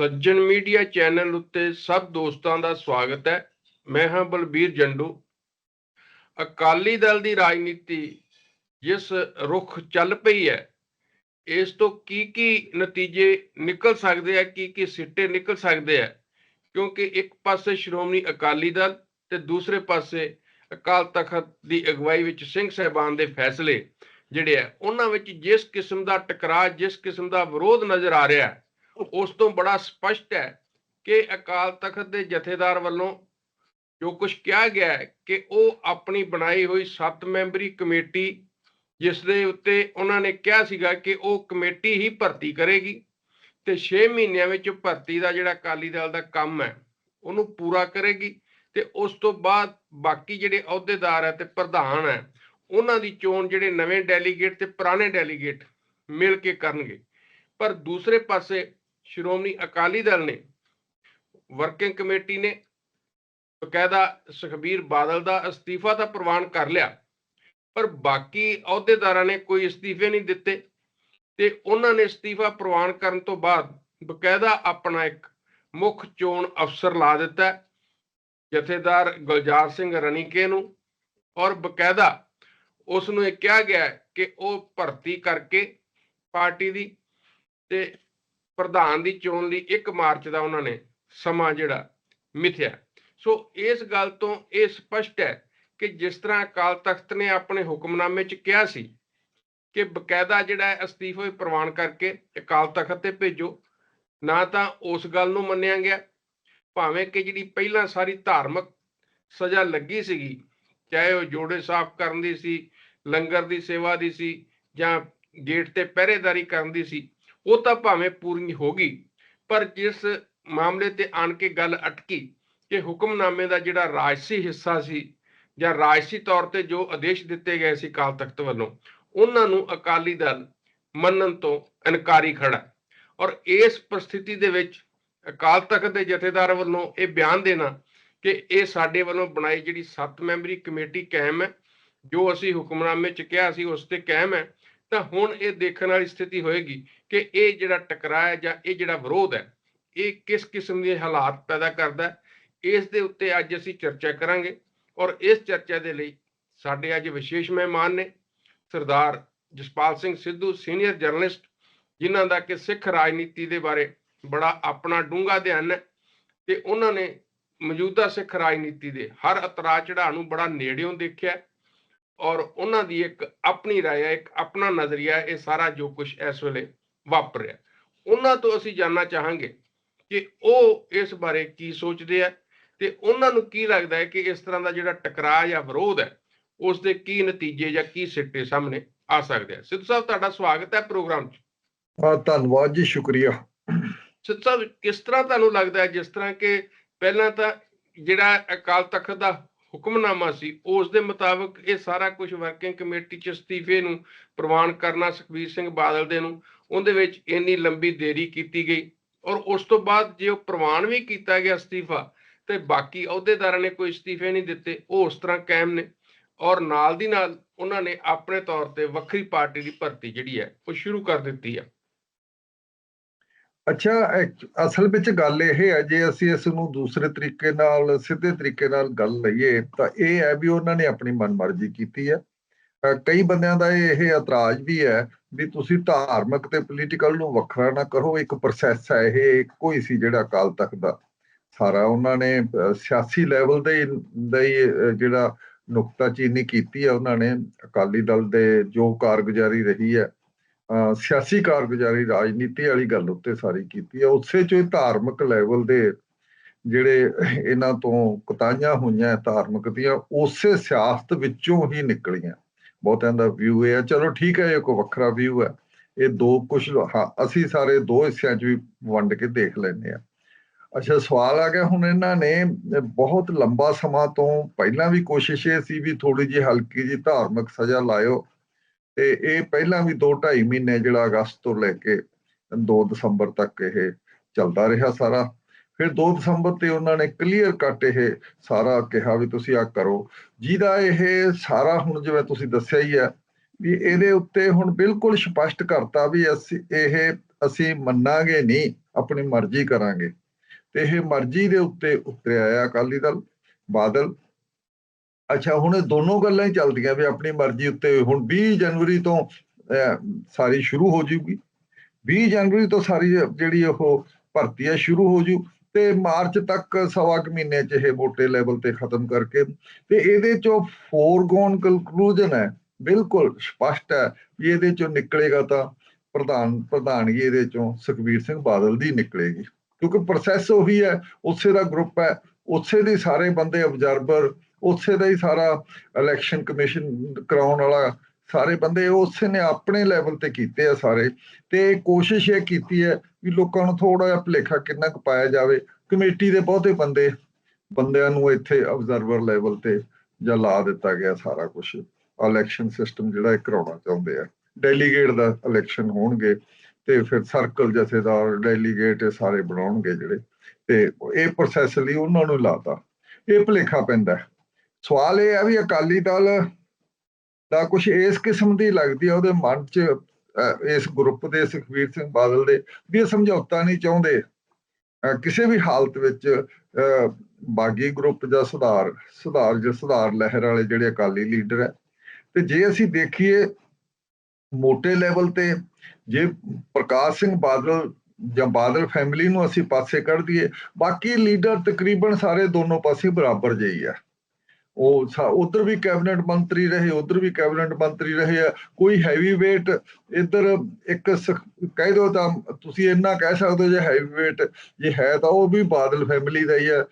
ਸੱਜਣ media channel ਉੱਤੇ ਸਭ ਦੋਸਤਾਂ ਦਾ ਸਵਾਗਤ ਹੈ। ਮੈਂ ਹਾਂ ਬਲਬੀਰ ਜੰਡੂ। ਅਕਾਲੀ ਦਲ ਦੀ ਰਾਜਨੀਤੀ ਜਿਸ ਰੁਖ ਚੱਲ ਪਈ ਹੈ, ਇਸ ਤੋਂ ਕੀ ਕੀ ਨਤੀਜੇ ਨਿਕਲ ਸਕਦੇ ਆ, ਕੀ ਕੀ ਸਿੱਟੇ ਨਿਕਲ ਸਕਦੇ ਆ, ਕਿਉਂਕਿ ਇੱਕ ਪਾਸੇ ਸ਼੍ਰੋਮਣੀ ਅਕਾਲੀ ਦਲ ਤੇ ਦੂਸਰੇ ਪਾਸੇ ਅਕਾਲ ਤਖਤ ਦੀ ਅਗਵਾਈ ਵਿੱਚ ਸਿੰਘ ਸਹਿਬਾਨ ਦੇ ਫੈਸਲੇ ਜਿਹੜੇ ਆ, ਉਹਨਾਂ ਵਿੱਚ ਜਿਸ ਕਿਸਮ ਦਾ ਟਕਰਾਅ, ਜਿਸ ਕਿਸਮ ਦਾ ਵਿਰੋਧ ਨਜ਼ਰ ਆ ਰਿਹਾ ਹੈ ਉਸ ਤੋਂ ਬੜਾ ਸਪਸ਼ਟ ਹੈ ਕਿ ਅਕਾਲ ਤਖਤ ਦੇ ਜਥੇਦਾਰ ਵੱਲੋਂ ਜੋ ਕੁਝ ਕਿਹਾ ਗਿਆ ਹੈ ਕਿ ਉਹ ਆਪਣੀ ਬਣਾਈ ਹੋਈ 7 ਮੈਂਬਰੀ ਕਮੇਟੀ, ਜਿਸ ਦੇ ਉੱਤੇ ਉਹਨਾਂ ਨੇ ਕਿਹਾ ਸੀਗਾ ਕਿ ਉਹ ਕਮੇਟੀ ਹੀ ਭਰਤੀ ਕਰੇਗੀ ਤੇ 6 ਮਹੀਨਿਆਂ ਵਿੱਚ ਭਰਤੀ ਦਾ ਜਿਹੜਾ ਅਕਾਲੀ ਦਲ ਦਾ ਕੰਮ ਹੈ, ਉਹਨੂੰ ਪੂਰਾ ਕਰੇਗੀ ਤੇ ਉਸ ਤੋਂ ਬਾਅਦ ਬਾਕੀ ਜਿਹੜੇ ਅਹੁਦੇਦਾਰ ਹੈ ਤੇ ਪ੍ਰਧਾਨ ਹੈ, ਉਹਨਾਂ ਦੀ ਚੋਣ ਜਿਹੜੇ ਨਵੇਂ ਡੈਲੀਗੇਟ ਤੇ ਪੁਰਾਣੇ ਡੈਲੀਗੇਟ ਮਿਲ ਕੇ ਕਰਨਗੇ। ਪਰ ਦੂਸਰੇ ਪਾਸੇ ਸ਼੍ਰੋਮਣੀ ਅਕਾਲੀ ਦਲ ਨੇ ਵਰਕਿੰਗ ਕਮੇਟੀ ਨੇ ਬਕਾਇਦਾ ਸੁਖਬੀਰ ਬਾਦਲ ਦਾ ਅਸਤੀਫਾ ਤਾਂ ਪ੍ਰਵਾਨ ਕਰ ਲਿਆ, ਪਰ ਬਾਕੀ ਅਹੁਦੇਦਾਰਾਂ ਨੇ ਕੋਈ ਅਸਤੀਫੇ ਨਹੀਂ ਦਿੱਤੇ ਤੇ ਉਹਨਾਂ ਨੇ ਅਸਤੀਫਾ ਪ੍ਰਵਾਨ ਕਰਨ ਤੋਂ ਬਾਅਦ ਬਕਾਇਦਾ ਆਪਣਾ ਇੱਕ ਮੁੱਖ ਚੋਣ ਅਫਸਰ ਲਾ ਦਿੱਤਾ, ਜਥੇਦਾਰ ਗੁਲਜ਼ਾਰ ਸਿੰਘ ਰਣੀਕੇ ਨੂੰ ਔਰ ਬਕਾਇਦਾ ਉਸ ਨੂੰ ਇਹ ਕਿਹਾ ਗਿਆ ਕਿ ਉਹ ਭਰਤੀ ਕਰਕੇ ਪਾਰਟੀ ਦੀ ਤੇ ਪ੍ਰਧਾਨ ਦੀ ਚੋਣ ਲਈ 1 ਮਾਰਚ ਦਾ ਉਹਨਾਂ ਨੇ ਸਮਾਂ ਜਿਹੜਾ ਮਿਥਿਆ। ਸੋ ਇਸ ਗੱਲ ਤੋਂ ਇਹ ਸਪਸ਼ਟ ਹੈ ਕਿ ਜਿਸ ਤਰ੍ਹਾਂ ਅਕਾਲ ਤਖਤ ਨੇ ਆਪਣੇ ਹੁਕਮਨਾਮੇ 'ਚ ਕਿਹਾ ਸੀ ਕਿ ਬਕਾਇਦਾ ਜਿਹੜਾ ਹੈ ਅਸਤੀਫੇ ਪ੍ਰਵਾਨ ਕਰਕੇ ਅਕਾਲ ਤਖਤ ਤੇ ਭੇਜੋ, ਨਾ ਤਾਂ ਉਸ ਗੱਲ ਨੂੰ ਮੰਨਿਆ ਗਿਆ। ਭਾਵੇਂ ਕਿ ਜਿਹੜੀ ਪਹਿਲਾਂ ਸਾਰੀ ਧਾਰਮਿਕ ਸਜ਼ਾ ਲੱਗੀ ਸੀਗੀ, ਚਾਹੇ ਉਹ ਜੋੜੇ ਸਾਫ਼ ਕਰਨ ਦੀ ਸੀ, ਲੰਗਰ ਦੀ ਸੇਵਾ ਦੀ ਸੀ ਜਾਂ ਗੇਟ ਤੇ ਪਹਿਰੇਦਾਰੀ ਕਰਨ ਦੀ ਸੀ ਉਹ ਤਾਂ ਭਾਵੇਂ ਪੂਰੀ ਹੋ ਗਈ, ਪਰ ਜਿਸ ਮਾਮਲੇ ਤੇ ਆਣ ਕੇ ਗੱਲ ਅਟਕੀ, ਕਿ ਹੁਕਮਨਾਮੇ ਦਾ ਜਿਹੜਾ ਰਾਜਸੀ ਹਿੱਸਾ ਸੀ ਜਾਂ ਰਾਜਸੀ ਤੌਰ ਤੇ ਜੋ ਆਦੇਸ਼ ਦਿੱਤੇ ਗਏ ਸੀ ਕਾਲ ਤਖਤ ਵੱਲੋਂ, ਉਹਨਾਂ ਨੂੰ ਅਕਾਲੀ ਦਲ ਮੰਨਣ ਤੋਂ ਇਨਕਾਰੀ ਖੜਾ ਔਰ ਇਸ ਪ੍ਰਸਥਿਤੀ ਦੇ ਵਿੱਚ ਅਕਾਲ ਤਖਤ ਦੇ ਜਥੇਦਾਰ ਵੱਲੋਂ ਇਹ ਬਿਆਨ ਦੇਣਾ ਕਿ ਇਹ ਸਾਡੇ ਵੱਲੋਂ ਬਣਾਈ ਜਿਹੜੀ 7 ਮੈਂਬਰੀ ਕਮੇਟੀ ਕਾਇਮ ਹੈ, ਜੋ ਅਸੀਂ ਹੁਕਮਨਾਮੇ 'ਚ ਕਿਹਾ ਸੀ ਉਸ ਤੇ ਕਾਇਮ ਹੈ ਤਾਂ ਹੁਣ ਇਹ ਦੇਖਣ ਵਾਲੀ ਸਥਿਤੀ ਹੋਏਗੀ ਕਿ ਇਹ ਜਿਹੜਾ ਟਕਰਾਅ ਹੈ ਜਾਂ ਇਹ ਜਿਹੜਾ ਵਿਰੋਧ ਹੈ, ਇਹ ਕਿਸ ਕਿਸਮ ਦੇ ਹਾਲਾਤ ਪੈਦਾ ਕਰਦਾ ਹੈ? ਇਸ ਦੇ ਉੱਤੇ ਅੱਜ ਅਸੀਂ ਚਰਚਾ ਕਰਾਂਗੇ ਔਰ ਇਸ ਚਰਚਾ ਦੇ ਲਈ ਸਾਡੇ ਅੱਜ ਵਿਸ਼ੇਸ਼ ਮਹਿਮਾਨ ਨੇ ਸਰਦਾਰ ਜਸਪਾਲ ਸਿੰਘ ਸਿੱਧੂ, ਸੀਨੀਅਰ ਜਰਨਲਿਸਟ, ਜਿਨ੍ਹਾਂ ਦਾ ਕਿ ਸਿੱਖ ਰਾਜਨੀਤੀ ਦੇ ਬਾਰੇ ਬੜਾ ਆਪਣਾ ਡੂੰਘਾ ਧਿਆਨ ਹੈ ਤੇ ਉਹਨਾਂ ਨੇ ਮੌਜੂਦਾ ਸਿੱਖ ਰਾਜਨੀਤੀ ਦੇ ਹਰ ਉਤਰਾਅ ਚੜਾਅ ਨੂੰ ਬੜਾ ਨੇੜਿਓਂ ਦੇਖਿਆ ਔਰ ਉਹਨਾਂ ਦੀ ਇੱਕ ਆਪਣੀ رائے ਹੈ ਇੱਕ ਆਪਣਾ ਨਜ਼ਰੀਆ ਹੈ ਇਹ ਸਾਰਾ ਜੋ ਕੁਝ ਇਸ ਵੇਲੇ ਵਾਪਰ ਰਿਹਾ ਉਹਨਾਂ ਤੋਂ ਅਸੀਂ ਜਾਨਣਾ ਚਾਹਾਂਗੇ ਕਿ ਉਹ ਇਸ ਬਾਰੇ ਕੀ ਸੋਚਦੇ ਆ ਤੇ ਉਹਨਾਂ ਨੂੰ ਕੀ ਲੱਗਦਾ ਹੈ ਕਿ ਇਸ ਤਰ੍ਹਾਂ ਦਾ ਜਿਹੜਾ ਟਕਰਾਅ ਜਾਂ ਵਿਰੋਧ ਹੈ ਉਸ ਦੇ ਕੀ ਨਤੀਜੇ ਜਾਂ ਕੀ ਸਿੱਟੇ ਸਾਹਮਣੇ ਆ ਸਕਦੇ ਆ ਸਿੱਧੂ ਸਾਹਿਬ ਤੁਹਾਡਾ ਸਵਾਗਤ ਹੈ ਪ੍ਰੋਗਰਾਮ 'ਚ ਆ ਧੰਨਵਾਦ ਜੀ ਸ਼ੁਕਰੀਆ ਸਿੱਧੂ ਸਾਹਿਬ ਕਿਸ ਤਰ੍ਹਾਂ ਤੁਹਾਨੂੰ ਲੱਗਦਾ ਹੈ ਜਿਸ ਤਰ੍ਹਾਂ ਕਿ ਪਹਿਲਾਂ ਤਾਂ ਜਿਹੜਾ ਅਕਾਲ ਤਖਤ ਦਾ ਹੁਕਮਨਾਮਾ ਸੀ। ਉਸ ਦੇ ਮੁਤਾਬਕ ਇਹ ਸਾਰਾ ਕੁਝ ਵਰਕਿੰਗ ਕਮੇਟੀ ਚ ਅਸਤੀਫੇ ਨੂੰ ਪ੍ਰਵਾਨ ਕਰਨਾ ਸੁਖਬੀਰ ਸਿੰਘ ਬਾਦਲ ਦੇ ਨੂੰ, ਉਹਦੇ ਵਿੱਚ ਇੰਨੀ ਲੰਬੀ ਦੇਰੀ ਕੀਤੀ ਗਈ ਔਰ ਉਸ ਤੋਂ ਬਾਅਦ ਜੇ ਉਹ ਪ੍ਰਵਾਨ ਵੀ ਕੀਤਾ ਗਿਆ ਅਸਤੀਫਾ ਤੇ ਬਾਕੀ ਅਹੁਦੇਦਾਰਾਂ ਨੇ ਕੋਈ ਅਸਤੀਫੇ ਨਹੀਂ ਦਿੱਤੇ, ਉਹ ਉਸ ਤਰ੍ਹਾਂ ਕਾਇਮ ਨੇ ਔਰ ਨਾਲ ਦੀ ਨਾਲ ਉਹਨਾਂ ਨੇ ਆਪਣੇ ਤੌਰ ਤੇ ਵੱਖਰੀ ਪਾਰਟੀ ਦੀ ਭਰਤੀ ਜਿਹੜੀ ਹੈ, ਉਹ ਸ਼ੁਰੂ ਕਰ ਦਿੱਤੀ ਹੈ ਅੱਛਾ, ਐਕ- ਅਸਲ ਵਿੱਚ ਗੱਲ ਇਹ ਹੈ, ਜੇ ਅਸੀਂ ਇਸ ਨੂੰ ਦੂਸਰੇ ਤਰੀਕੇ ਨਾਲ, ਸਿੱਧੇ ਤਰੀਕੇ ਨਾਲ ਗੱਲ ਲਈਏ, ਤਾਂ ਇਹ ਹੈ ਵੀ ਉਹਨਾਂ ਨੇ ਆਪਣੀ ਮਨਮਰਜ਼ੀ ਕੀਤੀ ਹੈ। ਕਈ ਬੰਦਿਆਂ ਦਾ ਇਹ ਇਤਰਾਜ਼ ਵੀ ਹੈ ਵੀ ਤੁਸੀਂ ਧਾਰਮਿਕ ਤੇ ਪੋਲੀਟੀਕਲ ਨੂੰ ਵੱਖਰਾ ਨਾ ਕਰੋ, ਇੱਕ ਪ੍ਰੋਸੈਸ ਹੈ ਇਹ, ਇੱਕੋ ਹੀ ਸੀ ਜਿਹੜਾ ਅਕਾਲ ਤਖਤ ਦਾ। ਸਾਰਾ ਉਹਨਾਂ ਨੇ ਸਿਆਸੀ ਲੈਵਲ ਦੇ ਜਿਹੜਾ ਨੁਕਤਾਚੀਨੀ ਕੀਤੀ ਹੈ, ਉਹਨਾਂ ਨੇ ਅਕਾਲੀ ਦਲ ਦੇ ਜੋ ਕਾਰਗੁਜ਼ਾਰੀ ਰਹੀ ਹੈ ਸਿਆਸੀ ਕਾਰਗੁਜ਼ਾਰੀ, ਰਾਜਨੀਤੀ ਵਾਲੀ ਗੱਲ ਉੱਤੇ ਸਾਰੀ ਕੀਤੀ ਹੈ ਉਸੇ ਚੋਂ ਹੀ ਧਾਰਮਿਕ ਲੈਵਲ ਦੇ ਜਿਹੜੇ ਇਹਨਾਂ ਤੋਂ ਕਤਾਈਆਂ ਹੋਈਆਂ ਧਾਰਮਿਕ ਦੀਆਂ, ਉਸੇ ਸਿਆਸਤ ਵਿੱਚੋਂ ਹੀ ਨਿਕਲੀਆਂ। ਬਹੁਤਿਆਂ ਦਾ ਵਿਊ ਇਹ ਹੈ ਚਲੋ ਠੀਕ ਹੈ, ਇਹ ਕੋਈ ਵੱਖਰਾ ਵਿਊ ਹੈ ਇਹ ਦੋ ਕੁਝ ਅਸੀਂ ਸਾਰੇ ਦੋ ਹਿੱਸਿਆਂ 'ਚ ਵੀ ਵੰਡ ਕੇ ਦੇਖ ਲੈਂਦੇ ਆ। ਅੱਛਾ, ਸਵਾਲ ਆ ਗਿਆ ਹੁਣ ਇਹਨਾਂ ਨੇ, ਬਹੁਤ ਲੰਬਾ ਸਮਾਂ ਤੋਂ ਪਹਿਲਾਂ ਵੀ ਕੋਸ਼ਿਸ਼ ਇਹ ਸੀ ਵੀ ਥੋੜੀ ਜਿਹੀ ਹਲਕੀ ਜਿਹੀ ਧਾਰਮਿਕ ਸਜ਼ਾ ਲਾਇਓ। ਤੇ ਇਹ ਪਹਿਲਾਂ ਵੀ 2 2.5 ਮਹੀਨੇ ਜਿਹੜਾ ਅਗਸਤ ਤੋਂ ਲੈ ਕੇ 2 ਦਸੰਬਰ ਤੱਕ ਇਹ ਚੱਲਦਾ ਰਿਹਾ ਸਾਰਾ। ਫਿਰ 2 ਦਸੰਬਰ ਤੇ ਉਹਨਾਂ ਨੇ ਕਲੀਅਰ ਕੱਟ ਇਹ ਸਾਰਾ ਕਿਹਾ ਵੀ ਤੁਸੀਂ ਆ ਕਰੋ। ਜਿਹਦਾ ਇਹ ਸਾਰਾ ਹੁਣ ਜਿਵੇਂ ਤੁਸੀਂ ਦੱਸਿਆ ਹੀ ਹੈ ਵੀ ਇਹਦੇ ਉੱਤੇ ਹੁਣ ਬਿਲਕੁਲ ਸਪਸ਼ਟ ਕਰਤਾ ਵੀ ਅਸੀਂ ਇਹ ਅਸੀਂ ਮੰਨਾਂਗੇ ਨਹੀਂ, ਆਪਣੀ ਮਰਜ਼ੀ ਕਰਾਂਗੇ। ਤੇ ਇਹ ਮਰਜ਼ੀ ਦੇ ਉੱਤੇ ਉਤਰਿਆ ਆ ਅਕਾਲੀ ਦਲ, ਬਾਦਲ ਅੱਛਾ, ਹੁਣ ਇਹ ਦੋਨੋਂ ਗੱਲਾਂ ਹੀ ਚੱਲਦੀਆਂ ਵੀ ਆਪਣੀ ਮਰਜ਼ੀ ਉੱਤੇ, ਹੁਣ 20 ਜਨਵਰੀ ਤੋਂ ਸਾਰੀ ਸ਼ੁਰੂ ਹੋ ਜੂਗੀ 20 ਜਨਵਰੀ ਤੋਂ ਸਾਰੀ ਜਿਹੜੀ ਉਹ ਭਰਤੀ ਹੈ, ਸ਼ੁਰੂ ਹੋ ਜੂ ਤੇ ਮਾਰਚ ਤੱਕ ਸਵਾ ਕੁ ਮਹੀਨੇ ਚ ਇਹ ਮੋٹے ਲੈਵਲ ਤੇ ਖਤਮ ਕਰਕੇ, ਤੇ ਇਹਦੇ ਚੋਂ ਫੋਰਗੋਨ ਕਨਕਲੂਜਨ ਹੈ, ਬਿਲਕੁਲ ਸਪਸ਼ਟ ਹੈ ਵੀ ਇਹਦੇ ਚੋਂ ਨਿਕਲੇਗਾ ਤਾਂ ਪ੍ਰਧਾਨ ਪ੍ਰਧਾਨਗੀ ਇਹਦੇ ਚੋਂ ਸੁਖਬੀਰ ਸਿੰਘ ਬਾਦਲ ਦੀ ਨਿਕਲੇਗੀ। ਕਿਉਂਕਿ ਪ੍ਰੋਸੈਸ ਉਹੀ ਹੈ, ਉਸੇ ਦਾ ਗਰੁੱਪ ਹੈ, ਉਸੇ ਦੇ ਸਾਰੇ ਬੰਦੇ ਆਬਜ਼ਰਵਰ ਉਸੇ ਦਾ ਹੀ ਸਾਰਾ ਇਲੈਕਸ਼ਨ ਕਮਿਸ਼ਨ ਕਰਾਉਣ ਵਾਲਾ ਸਾਰੇ ਬੰਦੇ ਉਸੇ ਨੇ ਆਪਣੇ ਲੈਵਲ ਤੇ ਕੀਤੇ ਆ ਸਾਰੇ। ਤੇ ਕੋਸ਼ਿਸ਼ ਇਹ ਕੀਤੀ ਹੈ ਵੀ ਲੋਕਾਂ ਨੂੰ ਥੋੜਾ ਜਿਹਾ ਭੁਲੇਖਾ ਕਿੰਨਾ ਕੁ ਪਾਇਆ ਜਾਵੇ। ਕਮੇਟੀ ਦੇ ਬਹੁਤੇ ਬੰਦੇ, ਬੰਦਿਆਂ ਨੂੰ ਇੱਥੇ ਅਬਜ਼ਰਵਰ ਲੈਵਲ ਤੇ ਜਾਂ ਲਾ ਦਿੱਤਾ ਗਿਆ ਸਾਰਾ ਕੁਝ ਇਲੈਕਸ਼ਨ ਸਿਸਟਮ ਜਿਹੜਾ ਇਹ ਕਰਾਉਣਾ ਚਾਹੁੰਦੇ ਆ। ਡੈਲੀਗੇਟ ਦਾ ਇਲੈਕਸ਼ਨ ਹੋਣਗੇ ਤੇ ਫਿਰ ਸਰਕਲ ਜਥੇਦਾਰ ਡੈਲੀਗੇਟ ਇਹ ਸਾਰੇ ਬਣਾਉਣਗੇ ਜਿਹੜੇ। ਤੇ ਇਹ ਪ੍ਰੋਸੈਸ ਲਈ ਉਹਨਾਂ ਨੂੰ ਲਾਤਾ। ਇਹ ਭੁਲੇਖਾ ਪੈਂਦਾ। ਸਵਾਲ ਇਹ ਹੈ ਵੀ ਅਕਾਲੀ ਦਲ ਦਾ ਕੁਝ ਇਸ ਕਿਸਮ ਦੀ ਲੱਗਦੀ ਹੈ ਉਹਦੇ ਮਨ 'ਚ ਇਸ ਗਰੁੱਪ ਦੇ ਸੁਖਬੀਰ ਸਿੰਘ ਬਾਦਲ ਦੇ ਵੀ ਇਹ ਸਮਝੌਤਾ ਨਹੀਂ ਚਾਹੁੰਦੇ। ਕਿਸੇ ਵੀ ਹਾਲਤ ਵਿੱਚ ਬਾਗੀ ਗਰੁੱਪ ਜਾਂ ਸੁਧਾਰ ਸੁਧਾਰ ਜਾਂ ਸੁਧਾਰ ਲਹਿਰ ਵਾਲੇ ਜਿਹੜੇ ਅਕਾਲੀ ਲੀਡਰ ਹੈ ਤੇ ਜੇ ਅਸੀਂ ਦੇਖੀਏ ਮੋਟੇ ਲੈਵਲ ਤੇ, ਜੇ ਪ੍ਰਕਾਸ਼ ਸਿੰਘ ਬਾਦਲ ਜਾਂ ਬਾਦਲ ਫੈਮਿਲੀ ਨੂੰ ਅਸੀਂ ਪਾਸੇ ਕੱਢ ਦਈਏ, ਬਾਕੀ ਲੀਡਰ ਤਕਰੀਬਨ ਸਾਰੇ ਦੋਨੋਂ ਪਾਸੇ ਬਰਾਬਰ ਜਿਹੀ ਆ। ਉਹ ਉਧਰ ਵੀ ਕੈਬਨਿਟ ਮੰਤਰੀ ਰਹੇ, ਉਧਰ ਵੀ ਕੈਬਨਿਟ ਮੰਤਰੀ ਰਹੇ ਆ। ਕੋਈ ਹੈਵੀ weight ਇੱਧਰ ਇੱਕ ਕਹਿ ਦੋ ਤਾਂ ਤੁਸੀਂ ਇੰਨਾ ਕਹਿ ਸਕਦੇ ਹੋ ਜੇ ਹੈਵੀ weight ਜੇ ਹੈ ਤਾਂ ਉਹ ਵੀ ਬਾਦਲ ਫੈਮਿਲੀ ਦਾ ਹੀ ਹੈ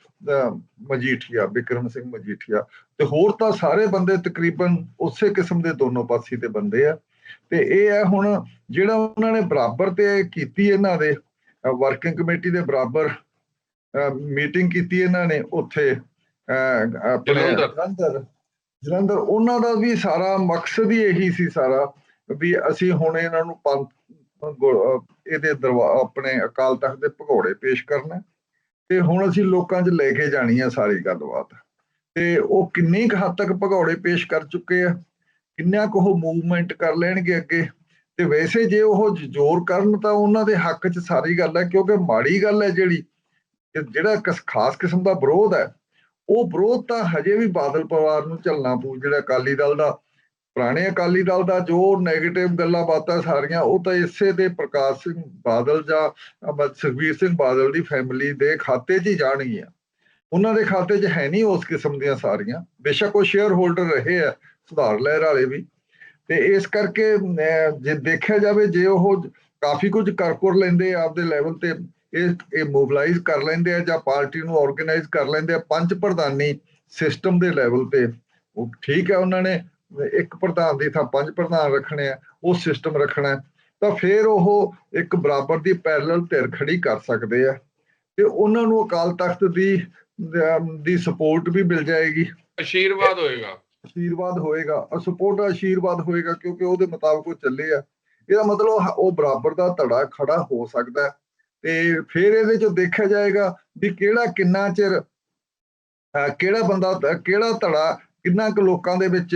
ਮਜੀਠੀਆ ਵਿਕਰਮ ਸਿੰਘ ਮਜੀਠੀਆ। ਤੇ ਹੋਰ ਤਾਂ ਸਾਰੇ ਬੰਦੇ ਤਕਰੀਬਨ ਉਸੇ ਕਿਸਮ ਦੇ ਦੋਨੋਂ ਪਾਸੇ ਤੇ ਬੰਦੇ ਆ। ਤੇ ਇਹ ਹੈ ਹੁਣ ਜਿਹੜਾ ਉਹਨਾਂ ਨੇ ਬਰਾਬਰ ਤੇ ਕੀਤੀ ਇਹਨਾਂ ਦੇ ਵਰਕਿੰਗ ਕਮੇਟੀ ਦੇ ਬਰਾਬਰ ਮੀਟਿੰਗ ਕੀਤੀ ਇਹਨਾਂ ਨੇ ਉੱਥੇ। ਆਪਣੇ ਜਲੰਧਰ। ਜਲੰਧਰ। ਉਹਨਾਂ ਦਾ ਵੀ ਸਾਰਾ ਮਕਸਦ ਹੀ ਇਹੀ ਸੀ ਸਾਰਾ ਵੀ ਅਸੀਂ ਹੁਣ ਇਹਨਾਂ ਨੂੰ ਪੰਥ ਇਹਦੇ ਦਰਵਾ ਆਪਣੇ ਅਕਾਲ ਤਖਤ ਦੇ ਭਗੌੜੇ ਪੇਸ਼ ਕਰਨਾ ਤੇ ਹੁਣ ਅਸੀਂ ਲੋਕਾਂ 'ਚ ਲੈ ਕੇ ਜਾਣੀ ਆ ਸਾਰੀ ਗੱਲਬਾਤ। ਤੇ ਉਹ ਕਿੰਨੀ ਕੁ ਹੱਦ ਤੱਕ ਭਗੌੜੇ ਪੇਸ਼ ਕਰ ਚੁੱਕੇ ਆ ਕਿੰਨਾ ਕੁ ਉਹ ਮੂਵਮੈਂਟ ਕਰ ਲੈਣਗੇ ਅੱਗੇ। ਤੇ ਵੈਸੇ ਜੇ ਉਹ ਜ਼ੋਰ ਕਰਨ ਤਾਂ ਉਹਨਾਂ ਦੇ ਹੱਕ 'ਚ ਸਾਰੀ ਗੱਲ ਹੈ ਕਿਉਂਕਿ ਮਾੜੀ ਗੱਲ ਹੈ ਜਿਹੜੀ ਜਿਹੜਾ ਕਿਸ ਖਾਸ ਕਿਸਮ ਦਾ ਵਿਰੋਧ ਹੈ ਉਹ ਵਿਰੋਧ ਤਾਂ ਹਜੇ ਵੀ ਬਾਦਲ ਪਰਿਵਾਰ ਨੂੰ ਝੱਲਣਾ ਪਊ ਜਿਹੜਾ ਅਕਾਲੀ ਦਲ ਦਾ ਪੁਰਾਣੇ ਅਕਾਲੀ ਦਲ ਦਾ ਜੋ 네ਗੇਟਿਵ ਗੱਲਾਂ ਬਾਤਾਂ ਸਾਰੀਆਂ ਉਹ ਤਾਂ ਇਸੇ ਦੇ ਪ੍ਰਕਾਸ਼ ਸਿੰਘ ਬਾਦਲ ਜਾਂ ਅਮਰ ਸੁਖਬੀਰ ਸਿੰਘ ਬਾਦਲ ਦੀ ਫੈਮਿਲੀ ਦੇ ਖਾਤੇ 'ਚ ਹੀ ਜਾਣਗੀਆਂ। ਉਹਨਾਂ ਦੇ ਖਾਤੇ 'ਚ ਹੈ ਨਹੀਂ ਉਸ ਕਿਸਮ ਦੀਆਂ ਸਾਰੀਆਂ। ਬੇਸ਼ੱਕ ਉਹ ਸ਼ੇਅਰ ਹੋਲਡਰ ਰਹੇ ਆ ਸੁਧਾਰ ਲਹਿਰ ਵਾਲੇ ਵੀ। ਤੇ ਇਸ ਕਰਕੇ ਅਹ, ਜੇ ਦੇਖਿਆ ਜਾਵੇ ਜੇ ਉਹ ਕਾਫੀ ਕੁਝ ਕਰਕੁਰ ਲੈਂਦੇ ਆਪਦੇ ਲੈਵਲ ਤੇ ਇਹ ਇਹ ਮੋਬਿਲਾਈਜ਼ ਕਰ ਲੈਂਦੇ ਆ ਜਾਂ ਪਾਰਟੀ ਨੂੰ ਆਰਗੇਨਾਈਜ਼ ਕਰ ਲੈਂਦੇ ਆ ਪੰਜ ਪ੍ਰਧਾਨੀ ਸਿਸਟਮ ਦੇ ਲੈਵਲ ਤੇ। ਉਹ ਠੀਕ ਹੈ ਉਹਨਾਂ ਨੇ ਇੱਕ ਪ੍ਰਧਾਨ ਦੀ ਥਾਂ ਪੰਜ ਪ੍ਰਧਾਨ ਰੱਖਣੇ ਆ ਉਹ ਸਿਸਟਮ ਰੱਖਣਾ ਤਾਂ ਫਿਰ ਉਹ ਇੱਕ ਬਰਾਬਰ ਦੀ ਪੈਰਲਲ ਧਿਰ ਖੜੀ ਕਰ ਸਕਦੇ ਆ। ਤੇ ਉਹਨਾਂ ਨੂੰ ਅਕਾਲ ਤਖਤ ਦੀ ਦੀ ਸਪੋਰਟ ਵੀ ਮਿਲ ਜਾਏਗੀ। ਆਸ਼ੀਰਵਾਦ ਹੋਏਗਾ। ਆਸ਼ੀਰਵਾਦ ਹੋਏਗਾ। ਸਪੋਰਟ ਆਸ਼ੀਰਵਾਦ ਹੋਏਗਾ ਕਿਉਂਕਿ ਉਹਦੇ ਮੁਤਾਬਕ ਉਹ ਚੱਲੇ ਆ। ਇਹਦਾ ਮਤਲਬ ਉਹ- ਉਹ ਬਰਾਬਰ ਦਾ ਧੜਾ ਖੜਾ ਹੋ ਸਕਦਾ ਹੈ। ਤੇ ਫਿਰ ਇਹਦੇ ਚੋਂ ਦੇਖਿਆ ਜਾਏਗਾ ਵੀ ਕਿਹੜਾ ਕਿੰਨਾ ਚਿਰ ਕਿਹੜਾ ਬੰਦਾ, ਕਿਹੜਾ ਧੜਾ ਕਿੰਨਾ ਕੁ ਲੋਕਾਂ ਦੇ ਵਿੱਚ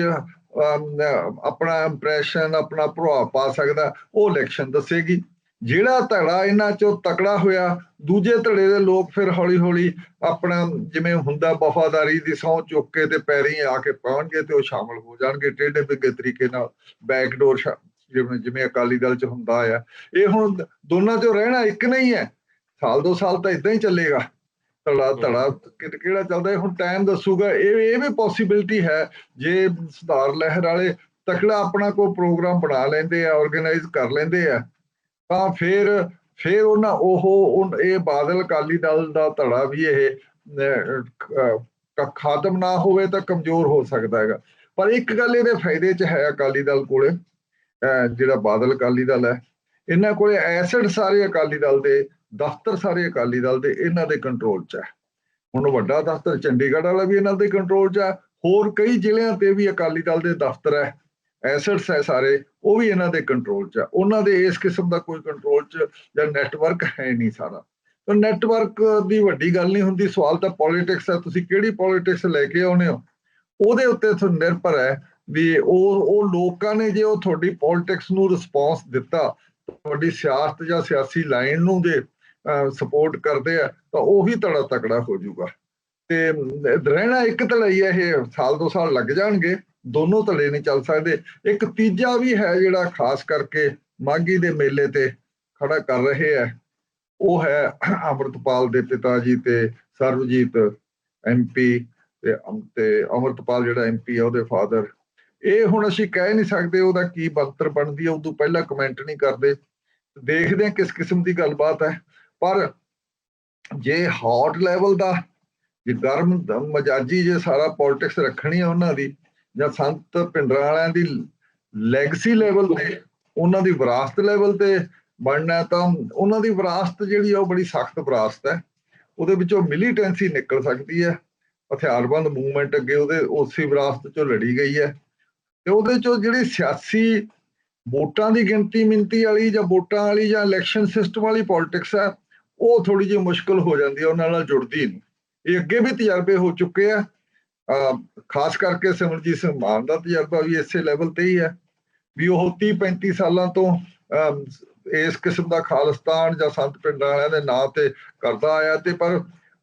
ਆਪਣਾ ਇੰਪ੍ਰੈਸ਼ਨ ਆਪਣਾ ਪ੍ਰਭਾਵ ਪਾ ਸਕਦਾ, ਉਹ ਇਲੈਕਸ਼ਨ ਦੱਸੇਗੀ। ਜਿਹੜਾ ਧੜਾ ਇਹਨਾਂ ਚੋਂ ਤਕੜਾ ਹੋਇਆ, ਦੂਜੇ ਧੜੇ ਦੇ ਲੋਕ ਫਿਰ ਹੌਲੀ ਹੌਲੀ ਆਪਣਾ ਜਿਵੇਂ ਹੁੰਦਾ ਵਫਾਦਾਰੀ ਦੀ ਸਹੁੰ ਚੁੱਕ ਕੇ ਤੇ ਪੈਰੀ ਆ ਕੇ ਪਹੁੰਚਣਗੇ ਤੇ ਉਹ ਸ਼ਾਮਲ ਹੋ ਜਾਣਗੇ ਟੇਢੇ ਬਿੱਗੇ ਤਰੀਕੇ ਨਾਲ ਬੈਕਡੋਰ ਜਿਵੇਂ ਜਿਵੇਂ ਅਕਾਲੀ ਦਲ ਚ ਹੁੰਦਾ ਆ। ਇਹ ਹੁਣ ਦੋਨਾਂ ਚੋਂ ਰਹਿਣਾ ਇੱਕ ਨਹੀਂ ਹੈ। ਸਾਲ ਦੋ ਸਾਲ ਤਾਂ ਇਦਾਂ ਹੀ ਚੱਲੇਗਾ। ਧੜਾ ਧੜਾ ਕਿਹੜਾ ਚੱਲਦਾ ਹੁਣ ਟਾਈਮ ਦੱਸੂਗਾ। ਇਹ ਇਹ ਵੀ ਪੋਸੀਬਿਲਿਟੀ ਹੈ। ਜੇ ਸੁਧਾਰ ਲਹਿਰ ਵਾਲੇ ਤਕੜਾ ਆਪਣਾ ਕੋਈ ਪ੍ਰੋਗਰਾਮ ਬਣਾ ਲੈਂਦੇ ਆ ਆਰਗੇਨਾਈਜ਼ ਕਰ ਲੈਂਦੇ ਆ ਤਾਂ ਫਿਰ ਫਿਰ ਉਹਨਾਂ ਉਹ ਇਹ ਬਾਦਲ ਅਕਾਲੀ ਦਲ ਦਾ ਧੜਾ ਵੀ ਇਹ ਖਾਤਮ ਨਾ ਹੋਵੇ ਤਾਂ ਕਮਜ਼ੋਰ ਹੋ ਸਕਦਾ ਹੈਗਾ। ਪਰ ਇੱਕ ਗੱਲ ਇਹਦੇ ਫਾਇਦੇ 'ਚ ਹੈ ਅਕਾਲੀ ਦਲ ਕੋਲੇ। ਜਿਹੜਾ ਬਾਦਲ ਅਕਾਲੀ ਦਲ ਹੈ। ਇਹਨਾਂ ਕੋਲੇ ਐਸੈਟ ਸਾਰੇ ਅਕਾਲੀ ਦਲ ਦੇ, ਦਫ਼ਤਰ ਸਾਰੇ ਅਕਾਲੀ ਦਲ ਦੇ ਇਹਨਾਂ ਦੇ ਕੰਟਰੋਲ 'ਚ ਹੈ। ਹੁਣ ਵੱਡਾ ਦਫ਼ਤਰ ਚੰਡੀਗੜ੍ਹ ਵਾਲਾ ਵੀ ਇਹਨਾਂ ਦੇ ਕੰਟਰੋਲ 'ਚ ਹੈ, ਹੋਰ ਕਈ ਜ਼ਿਲ੍ਹਿਆਂ ਤੇ ਵੀ ਅਕਾਲੀ ਦਲ ਦੇ ਦਫ਼ਤਰ ਹੈ ਐਸਟਸ ਹੈ ਸਾਰੇ, ਉਹ ਵੀ ਇਹਨਾਂ ਦੇ ਕੰਟਰੋਲ 'ਚ ਹੈ। ਉਹਨਾਂ ਦੇ ਇਸ ਕਿਸਮ ਦਾ ਕੋਈ ਕੰਟਰੋਲ 'ਚ ਜਾਂ ਨੈਟਵਰਕ ਹੈ ਨਹੀਂ ਸਾਰਾ। ਤਾਂ ਨੈਟਵਰਕ ਦੀ ਵੱਡੀ ਗੱਲ ਨਹੀਂ ਹੁੰਦੀ, ਸਵਾਲ ਤਾਂ ਪੋਲਿਟਿਕਸ ਹੈ ਤੁਸੀਂ ਕਿਹੜੀ ਪੋਲਿਟਿਕਸ ਲੈ ਕੇ ਆਉਨੇ ਹੋ? ਉਹਦੇ ਉੱਤੇ ਤੁਹਾਨੂੰ ਨਿਰਭਰ ਹੈ ਵੀ ਉਹ ਉਹ ਲੋਕਾਂ ਨੇ ਜੇ ਉਹ ਤੁਹਾਡੀ ਪੋਲਿਟਿਕਸ ਨੂੰ ਰਿਸਪੌਂਸ ਦਿੱਤਾ, ਤੁਹਾਡੀ ਸਿਆਸਤ ਜਾਂ ਸਿਆਸੀ ਲਾਈਨ ਨੂੰ ਜੇ ਸਪੋਰਟ ਕਰਦੇ ਆ, ਤਾਂ ਉਹੀ ਤੜਾ ਤਕੜਾ ਹੋ ਜਾਊਗਾ। ਤੇ ਰਹਿਣਾ ਇੱਕ ਧੜਾ ਹੀ ਹੈ ਇਹ, ਸਾਲ ਦੋ ਸਾਲ ਲੱਗ ਜਾਣਗੇ, ਦੋਨੋਂ ਧੜੇ ਨਹੀਂ ਚੱਲ ਸਕਦੇ। ਇੱਕ ਤੀਜਾ ਵੀ ਹੈ ਜਿਹੜਾ ਖਾਸ ਕਰਕੇ ਮਾਘੀ ਦੇ ਮੇਲੇ ਤੇ ਖੜਾ ਕਰ ਰਹੇ ਹੈ ਉਹ ਹੈ ਅਮਰਤਪਾਲ ਦੇ ਪਿਤਾ ਜੀ ਤੇ ਸਰਵਜੀਤ ਐਮਪੀ ਤੇ ਤੇ ਅਮਰਤਪਾਲ ਜਿਹੜਾ ਐਮਪੀ ਹੈ ਉਹਦੇ ਫਾਦਰ ਇਹ ਹੁਣ ਅਸੀਂ ਕਹਿ ਨਹੀਂ ਸਕਦੇ ਉਹਦਾ ਕੀ ਬੰਤਰ ਬਣਦੀ ਹੈ ਉਦੋਂ ਪਹਿਲਾਂ ਕਮੈਂਟ ਨਹੀਂ ਕਰਦੇ। ਦੇਖਦੇ ਹਾਂ ਕਿਸ ਕਿਸਮ ਦੀ ਗੱਲਬਾਤ ਹੈ। ਪਰ ਜੇ ਹੌਟ ਲੈਵਲ ਦਾ, ਜੇ ਗਰਮ ਮਜਾਜੀ ਜੇ ਸਾਰਾ ਪੋਲਿਟਿਕਸ ਰੱਖਣੀ ਹੈ ਉਹਨਾਂ ਦੀ, ਜਾਂ ਸੰਤ ਪਿੰਡਰਾਂ ਵਾਲਿਆਂ ਦੀ ਲੈਗਸੀ ਲੈਵਲ ਤੇ, ਉਹਨਾਂ ਦੀ ਵਿਰਾਸਤ ਲੈਵਲ ਤੇ ਬਣਨਾ ਤਾਂ ਉਹਨਾਂ ਦੀ ਵਿਰਾਸਤ ਜਿਹੜੀ ਆ ਉਹ ਬੜੀ ਸਖਤ ਵਿਰਾਸਤ ਹੈ। ਉਹਦੇ ਵਿੱਚੋਂ ਮਿਲੀਟੈਂਸੀ ਨਿਕਲ ਸਕਦੀ ਹੈ। ਹਥਿਆਰਬੰਦ ਮੂਵਮੈਂਟ ਅੱਗੇ ਉਹਦੇ, ਉਸੇ ਵਿਰਾਸਤ ਚੋਂ ਲੜੀ ਗਈ ਹੈ। ਤੇ ਉਹਦੇ ਚੋਂ ਜਿਹੜੀ ਸਿਆਸੀ ਵੋਟਾਂ ਦੀ ਗਿਣਤੀ ਮਿੰਤੀ ਵਾਲੀ ਜਾਂ ਵੋਟਾਂ ਵਾਲੀ ਜਾਂ ਇਲੈਕਸ਼ਨ ਸਿਸਟਮ ਵਾਲੀ ਪੋਲਿਟਿਕਸ ਹੈ ਉਹ ਥੋੜੀ ਜਿਹੀ ਮੁਸ਼ਕਲ ਹੋ ਜਾਂਦੀ ਹੈ ਉਹਨਾਂ ਨਾਲ ਜੁੜਦੀ ਨਹੀਂ ਇਹ ਅੱਗੇ ਵੀ ਤਜਰਬੇ ਹੋ ਚੁੱਕੇ ਆ। ਖਾਸ ਕਰਕੇ ਸਿਮਰਜੀਤ ਸਿੰਘ ਮਾਨ ਦਾ ਤਜਰਬਾ ਵੀ ਇਸੇ ਲੈਵਲ ਤੇ ਹੀ ਹੈ ਵੀ ਉਹ 30 35 ਸਾਲਾਂ ਤੋਂ ਇਸ ਕਿਸਮ ਦਾ ਖਾਲਿਸਤਾਨ ਜਾਂ ਸੰਤ ਪਿੰਡਾਂ ਵਾਲਿਆਂ ਦੇ ਨਾਂ ਤੇ ਕਰਦਾ ਆਇਆ ਤੇ ਪਰ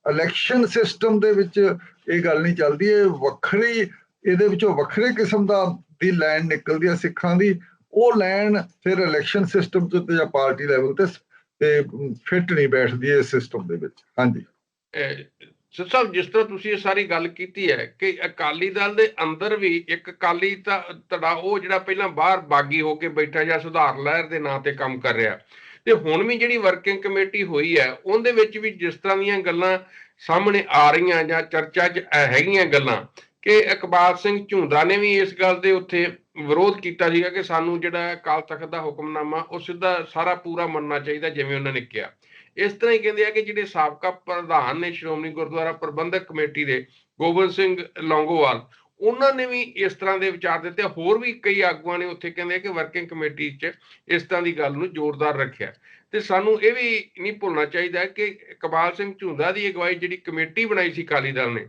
ਇਲੈਕਸ਼ਨ ਸਿਸਟਮ ਦੇ ਵਿੱਚ ਇਹ ਗੱਲ ਨਹੀਂ ਚੱਲਦੀ, ਇਹ ਵੱਖਰੀ, ਇਹਦੇ ਵਿੱਚੋਂ ਵੱਖਰੇ ਕਿਸਮ ਦਾ ਦੀ ਲਾਈਨ ਨਿਕਲਦੀ ਹੈ ਸਿੱਖਾਂ ਦੀ, ਉਹ ਲਾਈਨ ਫਿਰ ਇਲੈਕਸ਼ਨ ਸਿਸਟਮ ਤੇ ਜਾਂ ਪਾਰਟੀ ਲੈਵਲ ਤੇ ਤੇ ਫਿੱਟ ਨਹੀਂ ਬੈਠਦੀ ਇਸ ਸਿਸਟਮ ਦੇ ਵਿੱਚ। ਹਾਂਜੀ। ਸਾਹਿਬ, ਜਿਸ ਤਰ੍ਹਾਂ ਤੁਸੀਂ ਇਹ ਸਾਰੀ ਗੱਲ ਕੀਤੀ ਹੈ ਕਿ ਅਕਾਲੀ ਦਲ ਦੇ ਅੰਦਰ ਵੀ ਇੱਕ ਅਕਾਲੀ ਤਾਂ ਉਹ ਜਿਹੜਾ ਪਹਿਲਾਂ ਬਾਹਰ ਬਾਗੀ ਹੋ ਕੇ ਬੈਠਾ ਜਾਂ ਸੁਧਾਰ ਲਹਿਰ ਦੇ ਨਾਂ ਤੇ ਕੰਮ ਕਰ ਰਿਹਾ। ਤੇ ਹੁਣ ਵੀ ਜਿਹੜੀ ਵਰਕਿੰਗ ਕਮੇਟੀ ਹੋਈ ਹੈ, ਉਹਦੇ ਵਿੱਚ ਵੀ ਜਿਸ ਤਰ੍ਹਾਂ ਦੀਆਂ ਗੱਲਾਂ ਸਾਹਮਣੇ ਆ ਰਹੀਆਂ ਜਾਂ ਚਰਚਾ 'ਚ ਇਹ ਹੈਗੀਆਂ ਗੱਲਾਂ ਕਿ ਇਕਬਾਲ ਸਿੰਘ ਝੁੰਦਾ ਨੇ ਵੀ ਇਸ ਗੱਲ ਦੇ ਉੱਤੇ ਵਿਰੋਧ ਕੀਤਾ ਸੀਗਾ ਕਿ ਸਾਨੂੰ ਜਿਹੜਾ ਅਕਾਲ ਤਖਤ ਦਾ ਹੁਕਮਨਾਮਾ, ਉਹ ਸਿੱਧਾ ਸਾਰਾ ਪੂਰਾ ਮੰਨਣਾ ਚਾਹੀਦਾ ਜਿਵੇਂ ਉਹਨਾਂ ਨੇ ਕਿਹਾ। ਇਸ ਤਰ੍ਹਾਂ ਹੀ ਕਹਿੰਦੇ ਆ ਕਿ ਜਿਹੜੇ ਸਾਬਕਾ ਪ੍ਰਧਾਨ ਨੇ ਸ਼੍ਰੋਮਣੀ ਗੁਰਦੁਆਰਾ ਪ੍ਰਬੰਧਕ ਕਮੇਟੀ ਦੇ, ਗੋਬਿੰਦ ਸਿੰਘ ਲੌਂਗੋਵਾਲ, ਉਹਨਾਂ ਨੇ ਵੀ ਇਸ ਤਰ੍ਹਾਂ ਦੇ ਵਿਚਾਰ ਦਿੱਤੇ। ਹੋਰ ਵੀ ਕਈ ਆਗੂਆਂ ਨੇ ਉੱਥੇ ਕਹਿੰਦੇ ਆ ਕਿ ਵਰਕਿੰਗ ਕਮੇਟੀ 'ਚ ਇਸ ਤਰ੍ਹਾਂ ਦੀ ਗੱਲ ਨੂੰ ਜ਼ੋਰਦਾਰ ਰੱਖਿਆ। ਤੇ ਸਾਨੂੰ ਇਹ ਵੀ ਨਹੀਂ ਭੁੱਲਣਾ ਚਾਹੀਦਾ ਕਿ ਕਮਾਲ ਸਿੰਘ ਝੁੰਦਾ ਦੀ ਅਗਵਾਈ ਜਿਹੜੀ ਕਮੇਟੀ ਬਣਾਈ ਸੀ ਅਕਾਲੀ ਦਲ ਨੇ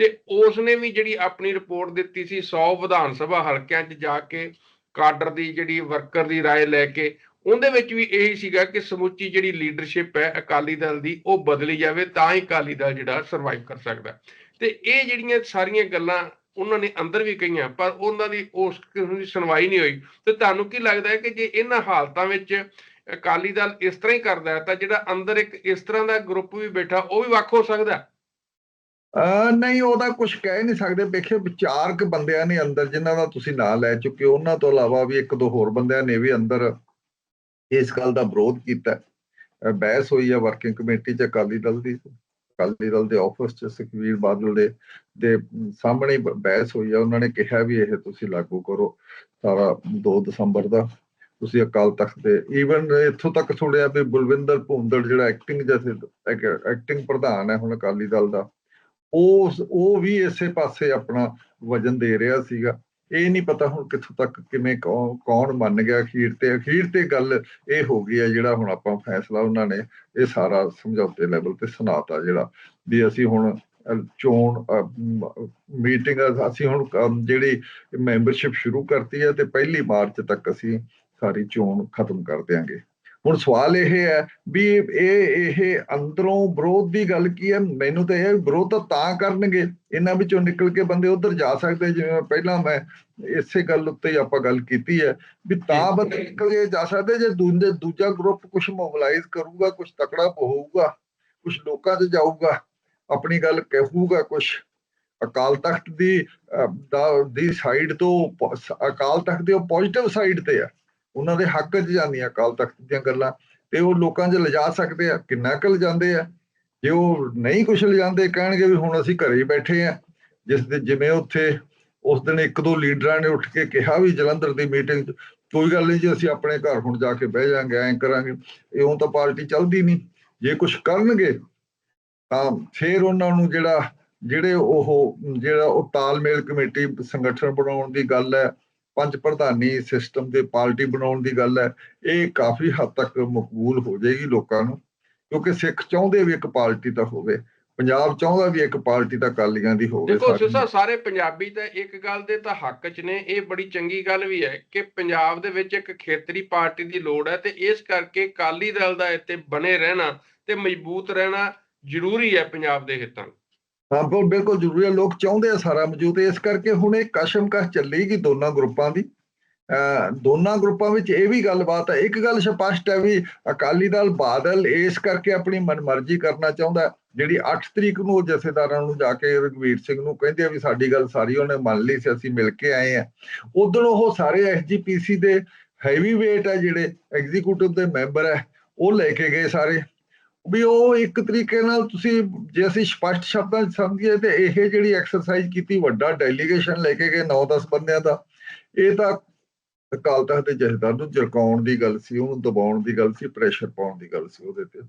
ਤੇ ਉਸ ਨੇ ਵੀ ਜਿਹੜੀ ਆਪਣੀ ਰਿਪੋਰਟ ਦਿੱਤੀ ਸੀ 100 ਵਿਧਾਨ ਸਭਾ ਹਲਕਿਆਂ 'ਚ ਜਾ ਕੇ ਕਾਡਰ ਦੀ ਜਿਹੜੀ ਵਰਕਰ ਦੀ رائے ਲੈ ਕੇ ਉਹਦੇ ਵਿੱਚ ਵੀ ਇਹੀ ਸੀਗਾ ਕਿ ਸਮੁੱਚੀ ਜਿਹੜੀ ਲੀਡਰਸ਼ਿਪ ਹੈ ਅਕਾਲੀ ਦਲ ਦੀ ਉਹ ਬਦਲੀ ਜਾਵੇ ਤਾਂ ਹੀ ਅਕਾਲੀ ਦਲ ਜਿਹੜਾ ਸਰਵਾਈਵ ਕਰ ਸਕਦਾ ਤੇ ਇਹ ਜਿਹੜੀਆਂ ਸਾਰੀਆਂ ਗੱਲਾਂ ਉਹਨਾਂ ਨੇ ਅੰਦਰ ਵੀ ਕਹੀਆਂ ਪਰ ਉਹਨਾਂ ਦੀ ਉਸ ਕਿਸਮ ਦੀ ਸੁਣਵਾਈ ਨਹੀਂ ਹੋਈ ਤੇ ਤੁਹਾਨੂੰ ਕੀ ਲੱਗਦਾ ਹੈ ਕਿ ਜੇ ਇਹਨਾਂ ਹਾਲਤਾਂ ਵਿੱਚ ਅਕਾਲੀ ਦਲ ਇਸ ਤਰ੍ਹਾਂ ਹੀ ਕਰਦਾ ਹੈ ਤਾਂ ਜਿਹੜਾ ਅੰਦਰ ਇੱਕ ਇਸ ਤਰ੍ਹਾਂ ਦਾ ਗਰੁੱਪ ਵੀ ਬੈਠਾ ਉਹ ਵੀ ਵੱਖ ਹੋ ਸਕਦਾ ਹੈ? ਅਹ ਨਹੀਂ, ਉਹਦਾ ਕੁਝ ਕਹਿ ਨਹੀਂ ਸਕਦੇ। ਵੇਖਿਓ, ਵਿਚਾਰਕ ਬੰਦਿਆਂ ਨੇ ਅੰਦਰ, ਜਿਨ੍ਹਾਂ ਦਾ ਤੁਸੀਂ ਨਾਂ ਲੈ ਚੁੱਕੇ ਹੋ, ਉਹਨਾਂ ਤੋਂ ਇਲਾਵਾ ਵੀ ਇੱਕ ਦੋ ਹੋਰ ਬੰਦਿਆਂ ਨੇ ਵੀ ਅੰਦਰ ਇਸ ਗੱਲ ਦਾ ਵਿਰੋਧ ਕੀਤਾ। ਬਹਿਸ ਹੋਈ ਹੈ ਵਰਕਿੰਗ ਕਮੇਟੀ ਚ, ਅਕਾਲੀ ਦਲ ਦੀ। ਅਕਾਲੀ ਦਲ ਦੇ ਆਫਿਸ ਚ ਸੁਖਵੀਰ ਬਾਦਲ ਦੇ ਦੇ ਸਾਹਮਣੇ ਬਹਿਸ ਹੋਈ ਆ। ਉਹਨਾਂ ਨੇ ਕਿਹਾ ਵੀ ਇਹ ਤੁਸੀਂ ਲਾਗੂ ਕਰੋ ਸਾਰਾ 2 ਦਸੰਬਰ ਦਾ। ਤੁਸੀਂ ਅਕਾਲ ਤਖਤ ਦੇ ਈਵਨ ਇੱਥੋਂ ਤੱਕ ਸੁਣਿਆ ਵੀ ਬਲਵਿੰਦਰ ਭੁੰਦੜ ਜਿਹੜਾ ਐਕਟਿੰਗ ਜਥੇ ਐਕਟਿੰਗ ਪ੍ਰਧਾਨ ਹੈ ਹੁਣ ਅਕਾਲੀ ਦਲ ਦਾ। ਉਹ ਉਹ ਵੀ ਇਸੇ ਪਾਸੇ ਆਪਣਾ ਵਜਨ ਦੇ ਰਿਹਾ ਸੀਗਾ। ਇਹ ਨਹੀਂ ਪਤਾ ਹੁਣ ਕਿੱਥੋਂ ਤੱਕ ਕਿਵੇਂ ਕੌਣ ਕੌਣ ਮੰਨ ਗਿਆ ਅਖੀਰ ਤੇ। ਅਖੀਰ ਤੇ ਗੱਲ ਇਹ ਹੋ ਗਈ ਹੈ ਜਿਹੜਾ ਹੁਣ ਆਪਾਂ ਫੈਸਲਾ ਉਹਨਾਂ ਨੇ ਇਹ ਸਾਰਾ ਸਮਝੌਤੇ ਲੈਵਲ ਤੇ ਸੁਣਾਤਾ ਜਿਹੜਾ ਵੀ ਅਸੀਂ ਹੁਣ ਚੋਣ ਮੀਟਿੰਗ ਅਸੀਂ ਹੁਣ ਜਿਹੜੀ ਮੈਂਬਰਸ਼ਿਪ ਸ਼ੁਰੂ ਕਰਤੀ ਹੈ ਤੇ ਪਹਿਲੀ ਮਾਰਚ ਤੱਕ ਅਸੀਂ ਸਾਰੀ ਚੋਣ ਖਤਮ ਕਰ ਦਿਆਂਗੇ। ਹੁਣ ਸਵਾਲ ਇਹ ਹੈ ਵੀ ਇਹ ਇਹ ਅੰਦਰੋਂ ਵਿਰੋਧ ਦੀ ਗੱਲ ਕੀ ਹੈ? ਮੈਨੂੰ ਤਾਂ ਇਹ ਵਿਰੋਧ ਤਾਂ ਕਰਨਗੇ। ਇਹਨਾਂ ਵਿੱਚੋਂ ਨਿਕਲ ਕੇ ਬੰਦੇ ਉਧਰ ਜਾ ਸਕਦੇ ਜਿਵੇਂ ਪਹਿਲਾਂ ਮੈਂ ਇਸੇ ਗੱਲ ਉੱਤੇ ਆਪਾਂ ਗੱਲ ਕੀਤੀ ਹੈ ਵੀ ਤਾਂ ਬੰਦੇ ਨਿਕਲ ਕੇ ਜਾ ਸਕਦੇ ਜੇ ਦੂਜੇ ਦੂਜਾ ਗਰੁੱਪ ਕੁਝ ਮੋਬਿਲਾਈਜ਼ ਕਰੂਗਾ ਕੁਝ ਤਕੜਾ ਹੋਊਗਾ ਕੁਝ ਲੋਕਾਂ 'ਚ ਜਾਊਗਾ ਆਪਣੀ ਗੱਲ ਕਹੂਗਾ ਕੁਝ ਅਕਾਲ ਤਖਤ ਦੀ ਦਾ ਸਾਈਡ ਤੋਂ ਅਕਾਲ ਤਖਤ ਦੇ ਪੋਜ਼ਿਟਿਵ ਸਾਈਡ ਤੇ ਆ। ਉਹਨਾਂ ਦੇ ਹੱਕ 'ਚ ਜਾਂਦੀਆਂ, ਅਕਾਲ ਤਖਤ ਦੀਆਂ ਗੱਲਾਂ, ਤੇ ਉਹ ਲੋਕਾਂ 'ਚ ਲਿਜਾ ਸਕਦੇ ਆ, ਕਿੰਨਾ ਕੁ ਲਿਜਾਂਦੇ ਆ? ਜੇ ਉਹ ਨਹੀਂ ਕੁਛ ਲਿਜਾਂਦੇ, ਕਹਿਣਗੇ ਵੀ ਹੁਣ ਅਸੀਂ ਘਰੇ ਹੀ ਬੈਠੇ ਆ। ਜਿਸ ਦੇ ਜਿਵੇਂ ਉੱਥੇ ਉਸ ਦਿਨ ਇੱਕ ਦੋ ਲੀਡਰਾਂ ਨੇ ਉੱਠ ਕੇ ਕਿਹਾ ਵੀ ਜਲੰਧਰ ਦੀ ਮੀਟਿੰਗ 'ਚ, ਕੋਈ ਗੱਲ ਨਹੀਂ ਜੀ, ਅਸੀਂ ਆਪਣੇ ਘਰ ਹੁਣ ਜਾ ਕੇ ਬਹਿ ਜਾਾਂਗੇ, ਐਂ ਕਰਾਂਗੇ। ਇਉਂ ਤਾਂ ਪਾਰਟੀ ਚੱਲਦੀ ਨਹੀਂ। ਜੇ ਕੁਝ ਕਰਨਗੇ, ਤਾਂ ਫਿਰ ਉਹਨਾਂ ਨੂੰ ਜਿਹੜਾ, ਜਿਹੜੇ ਉਹ, ਜਿਹੜਾ ਉਹ ਤਾਲਮੇਲ ਕਮੇਟੀ ਸੰਗਠਨ ਬਣਾਉਣ ਦੀ ਗੱਲ ਹੈ ਪੰਜ ਪ੍ਰਧਾਨੀ ਸਿਸਟਮ ਦੇ ਪਾਰਟੀ ਬਣਾਉਣ ਦੀ ਗੱਲ ਹੈ ਇਹ ਕਾਫੀ ਹੱਦ ਤੱਕ ਮਕਬੂਲ ਹੋ ਜਾਏਗੀ ਲੋਕਾਂ ਨੂੰ ਕਿਉਂਕਿ ਸਿੱਖ ਚਾਹੁੰਦੇ ਵੀ ਇੱਕ ਪਾਰਟੀ ਤਾਂ ਹੋਵੇ ਪੰਜਾਬ ਚਾਹੁੰਦਾ ਵੀ ਇੱਕ ਪਾਰਟੀ ਤਾਂ ਅਕਾਲੀਆਂ ਦੀ ਹੋਵੇ ਦੇਖੋ ਸਾਰੀ। ਸਿਸਾ ਸਾਰੇ ਪੰਜਾਬੀ ਤਾਂ ਇੱਕ ਗੱਲ ਦੇ ਤਾਂ ਹੱਕ 'ਚ ਨੇ ਇਹ ਬੜੀ ਚੰਗੀ ਗੱਲ ਵੀ ਹੈ ਕਿ ਪੰਜਾਬ ਦੇ ਵਿੱਚ ਇੱਕ ਖੇਤਰੀ ਪਾਰਟੀ ਦੀ ਲੋੜ ਹੈ ਤੇ ਇਸ ਕਰਕੇ ਅਕਾਲੀ ਦਲ ਦਾ ਇੱਥੇ ਬਣੇ ਰਹਿਣਾ ਤੇ ਮਜ਼ਬੂਤ ਰਹਿਣਾ ਜ਼ਰੂਰੀ ਹੈ ਪੰਜਾਬ ਦੇ ਹਿੱਤਾਂ। ਹਾਂ, ਬਿਲ- ਬਿਲਕੁਲ ਜ਼ਰੂਰੀ ਹੈ ਲੋਕ ਚਾਹੁੰਦੇ ਆ ਸਾਰਾ ਮੌਜੂਦ। ਇਸ ਕਰਕੇ ਹੁਣ ਇਹ ਕਸ਼ਮਕਸ਼ ਚੱਲੇਗੀ ਦੋਨਾਂ ਗਰੁੱਪਾਂ ਦੀ। ਦੋਨਾਂ ਗਰੁੱਪਾਂ ਵਿੱਚ ਇਹ ਵੀ ਗੱਲਬਾਤ ਹੈ ਇੱਕ ਗੱਲ ਸਪਸ਼ਟ ਹੈ ਵੀ ਅਕਾਲੀ ਦਲ ਬਾਦਲ ਇਸ ਕਰਕੇ ਆਪਣੀ ਮਨਮਰਜ਼ੀ ਕਰਨਾ ਚਾਹੁੰਦਾ। ਜਿਹੜੀ 8 ਤਰੀਕ ਨੂੰ ਉਹ ਜਥੇਦਾਰਾਂ ਨੂੰ ਜਾ ਕੇ ਰਘਵੀਰ ਸਿੰਘ ਨੂੰ ਕਹਿੰਦੇ ਆ ਵੀ ਸਾਡੀ ਗੱਲ ਸਾਰੀ ਉਹਨੇ ਮੰਨ ਲਈ ਸੀ, ਅਸੀਂ ਮਿਲ ਕੇ ਆਏ ਆ। ਉਦੋਂ ਉਹ ਸਾਰੇ ਐਸਜੀਪੀਸੀ ਦੇ ਹੈਵੀ weight ਹੈ ਜਿਹੜੇ ਐਗਜ਼ੀਕਿਊਟਿਵ ਦੇ ਮੈਂਬਰ ਹੈ ਉਹ ਲੈ ਕੇ ਗਏ ਸਾਰੇ। ਵੀ ਉਹ ਇੱਕ ਤਰੀਕੇ ਨਾਲ ਤੁਸੀਂ ਜੇ ਅਸੀਂ ਸਪਸ਼ਟ ਸ਼ਬਦਾਂ 'ਚ ਸਮਝੀਏ ਤੇ ਇਹ ਜਿਹੜੀ ਐਕਸਰਸਾਈਜ਼ ਕੀਤੀ ਵੱਡਾ ਡੈਲੀਗੇਸ਼ਨ ਲੈ ਕੇ ਗਏ 9-10 ਬੰਦਿਆਂ ਦਾ, ਇਹ ਤਾਂ ਅਕਾਲ ਤਖਤ ਦੇ ਜਥੇਦਾਰ ਨੂੰ ਜਰਕਾਉਣ ਦੀ ਗੱਲ ਸੀ, ਉਹਨੂੰ ਦਬਾਉਣ ਦੀ ਗੱਲ ਸੀ ਪ੍ਰੈਸ਼ਰ ਪਾਉਣ ਦੀ ਗੱਲ ਸੀ ਉਹਦੇ ਤੇ।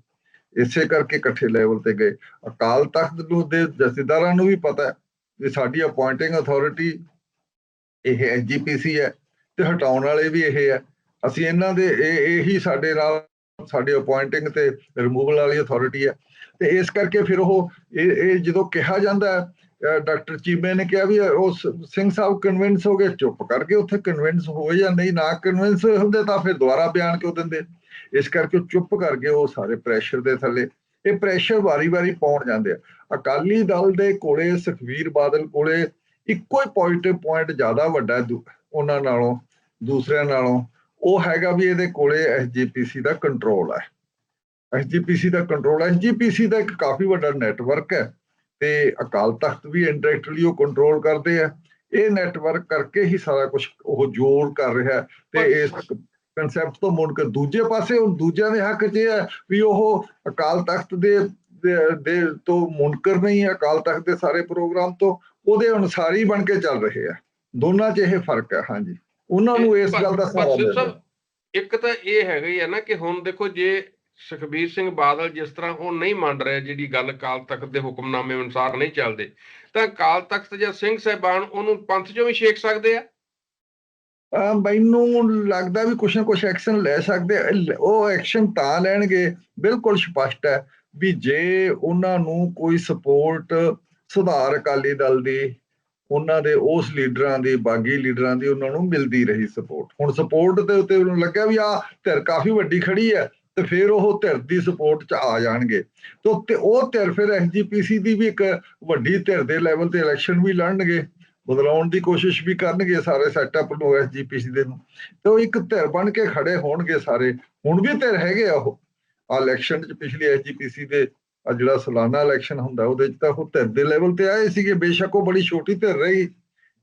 ਇਸੇ ਕਰਕੇ ਇਕੱਠੇ ਲੈਵਲ ਤੇ ਗਏ। ਅਕਾਲ ਤਖਤ ਨੂੰ ਦੇ ਜਥੇਦਾਰਾਂ ਨੂੰ ਵੀ ਪਤਾ ਹੈ ਵੀ ਸਾਡੀ ਅਪਾਇੰਟਿੰਗ ਅਥਾਰਟੀ ਇਹ ਐਸਜੀਪੀਸੀ ਹੈ ਤੇ ਹਟਾਉਣ ਵਾਲੇ ਵੀ ਇਹ ਹੈ। ਅਸੀਂ ਇਹਨਾਂ ਦੇ ਇਹ, ਇਹੀ ਸਾਡੇ ਨਾਲ ਸਾਡੇ ਅਪਾਇੰਟਿੰਗ ਤੇ ਰਿਮੂਵਲ ਵਾਲੀ ਅਥਾਰਟੀ ਹੈ। ਤੇ ਇਸ ਕਰਕੇ ਫਿਰ ਉਹ ਇਹ ਜਦੋਂ ਕਿਹਾ ਜਾਂਦਾ ਡਾਕਟਰ ਚੀਮੇ ਨੇ ਕਿਹਾ ਵੀ ਉਹ ਸ- ਸਿੰਘ ਸਾਹਿਬ ਕਨਵਿੰਸ ਹੋ ਗਏ, ਚੁੱਪ ਕਰਕੇ ਉੱਥੇ ਕਨਵਿੰਸ ਹੋਏ ਜਾਂ ਨਹੀਂ, ਨਾ ਕਨਵਿੰਸ ਹੁੰਦੇ ਤਾਂ ਫਿਰ ਦੁਬਾਰਾ ਬਿਆਨ ਕਿਉਂ ਦਿੰਦੇ? ਇਸ ਕਰਕੇ ਉਹ ਚੁੱਪ ਕਰਕੇ ਉਹ ਸਾਰੇ ਪ੍ਰੈਸ਼ਰ ਦੇ ਥੱਲੇ, ਇਹ ਪ੍ਰੈਸ਼ਰ ਵਾਰੀ-ਵਾਰੀ ਪਾਉਣ ਜਾਂਦੇ ਆ। ਅਕਾਲੀ ਦਲ ਦੇ ਕੋਲੇ, ਸੁਖਵੀਰ ਬਾਦਲ ਕੋਲੇ ਇੱਕੋ ਹੀ ਪੋਜ਼ਿਟਿਵ ਪੁਆਇੰਟ ਜ਼ਿਆਦਾ ਵੱਡਾ ਦੂ- ਉਹਨਾਂ ਨਾਲੋਂ, ਦੂਸਰਿਆਂ ਨਾਲੋਂ ਉਹ ਹੈਗਾ ਵੀ ਇਹਦੇ ਕੋਲੇ ਐਸਜੀਪੀਸੀ ਦਾ ਕੰਟਰੋਲ ਹੈ। ਐਸਜੀਪੀਸੀ ਦਾ ਕੰਟਰੋਲ ਐਸਜੀਪੀਸੀ ਦਾ ਇੱਕ ਕਾਫੀ ਵੱਡਾ ਨੈਟਵਰਕ ਹੈ ਤੇ ਅਕਾਲ ਤਖਤ ਵੀ ਇੰਡਾਇਰੈਕਟਲੀ ਉਹ ਕੰਟਰੋਲ ਕਰਦੇ ਆ। ਇਹ ਨੈਟਵਰਕ ਕਰਕੇ ਹੀ ਸਾਰਾ ਕੁਝ ਉਹ ਜੋੜ ਕਰ ਰਿਹਾ ਹੈ ਤੇ ਇਸ ਕਨਸੈਪਟ ਤੋਂ ਮੁੜ ਕੇ ਦੂਜੇ ਪਾਸੇ ਉਹ ਦੂਜਿਆਂ ਦੇ ਹੱਕ 'ਚ ਹੈ ਵੀ ਉਹ ਅਕਾਲ ਤਖਤ ਦੇ ਦੇ- ਦੇ ਤੋਂ ਮੁਨਕਰ ਨਹੀਂ ਹੈ। ਅਕਾਲ ਤਖਤ ਦੇ ਸਾਰੇ ਪ੍ਰੋਗਰਾਮ ਤੋਂ ਉਹਦੇ ਅਨੁਸਾਰੀ ਬਣ ਕੇ ਚੱਲ ਰਹੇ ਆ। ਦੋਨਾਂ 'ਚ ਇਹ ਫ਼ਰਕ ਹੈ। ਹਾਂਜੀ। ਉਹਨਾਂ ਨੂੰ ਇਸ ਗੱਲ ਦਾ ਸਹਾਰਾ ਮਿਲਦਾ ਇੱਕ ਤਾਂ ਇਹ ਹੈਗਾ ਹੀ ਹੈ ਨਾ ਕਿ ਹੁਣ ਦੇਖੋ ਜੇ ਸੁਖਬੀਰ ਸਿੰਘ ਬਾਦਲ ਜਿਸ ਤਰ੍ਹਾਂ ਉਹ ਨਹੀਂ ਮੰਨ ਰਿਹਾ ਜਿਹੜੀ ਗੱਲ ਅਕਾਲ ਤਖਤ ਦੇ ਹੁਕਮਨਾਮੇ ਅਨੁਸਾਰ ਨਹੀਂ ਚੱਲਦੇ ਤਾਂ ਅਕਾਲ ਤਖਤ ਜਾਂ ਸਿੰਘ ਸਾਹਿਬਾਨ ਉਹਨੂੰ ਪੰਥ ਚੋਂ ਵੀ ਛੇਕ ਸਕਦੇ ਆ ਮੈਨੂੰ ਲੱਗਦਾ ਵੀ ਕੁਛ ਨਾ ਕੁਛ ਐਕਸ਼ਨ ਲੈ ਸਕਦੇ ਆ। ਉਹ ਐਕਸ਼ਨ ਤਾਂ ਲੈਣਗੇ ਬਿਲਕੁਲ ਸਪਸ਼ਟ ਹੈ ਵੀ ਜੇ ਉਹਨਾਂ ਨੂੰ ਕੋਈ ਸਪੋਰਟ ਸੁਧਾਰ ਅਕਾਲੀ ਦਲ ਦੀ ਉਹਨਾਂ ਦੇ, ਉਸ ਲੀਡਰਾਂ ਦੀ, ਬਾਗੀ ਲੀਡਰਾਂ ਦੀ ਉਹਨਾਂ ਨੂੰ ਮਿਲਦੀ ਰਹੀ ਸਪੋਰਟ ਹੁਣ ਸਪੋਰਟ ਦੇ ਉੱਤੇ ਉਹਨੂੰ ਲੱਗਿਆ ਵੀ ਆ ਧਿਰ ਕਾਫੀ ਵੱਡੀ ਖੜੀ ਹੈ ਤੇ ਫਿਰ ਉਹ ਧਿਰ ਦੀ ਸਪੋਰਟ 'ਚ ਆ ਜਾਣਗੇ। ਤੇ ਉਹ ਧਿਰ ਫਿਰ ਐਸਜੀਪੀਸੀ ਦੀ ਵੀ ਇੱਕ ਵੱਡੀ ਧਿਰ ਦੇ ਲੈਵਲ ਤੇ ਇਲੈਕਸ਼ਨ ਵੀ ਲੜਨਗੇ, ਬਦਲਾਉਣ ਦੀ ਕੋਸ਼ਿਸ਼ ਵੀ ਕਰਨਗੇ ਸਾਰੇ ਸੈਟਅਪ ਨੂੰ ਐਸਜੀਪੀਸੀ ਦੇ ਨੂੰ। ਤੇ ਉਹ ਇੱਕ ਧਿਰ ਬਣ ਕੇ ਖੜੇ ਹੋਣਗੇ ਸਾਰੇ। ਹੁਣ ਵੀ ਧਿਰ ਹੈਗੇ ਆ ਉਹ। ਆ ਇਲੈਕਸ਼ਨ ਚ ਪਿਛਲੀ ਐਸਜੀਪੀਸੀ ਦੇ ਆ ਜਿਹੜਾ ਸਾਲਾਨਾ ਇਲੈਕਸ਼ਨ ਹੁੰਦਾ ਉਹਦੇ ਚ ਤਾਂ ਉਹ ਧਿਰ ਦੇ ਲੈਵਲ ਤੇ ਆਏ ਸੀਗੇ, ਬੇਸ਼ੱਕ ਉਹ ਬੜੀ ਛੋਟੀ ਧਿਰ ਰਹੀ।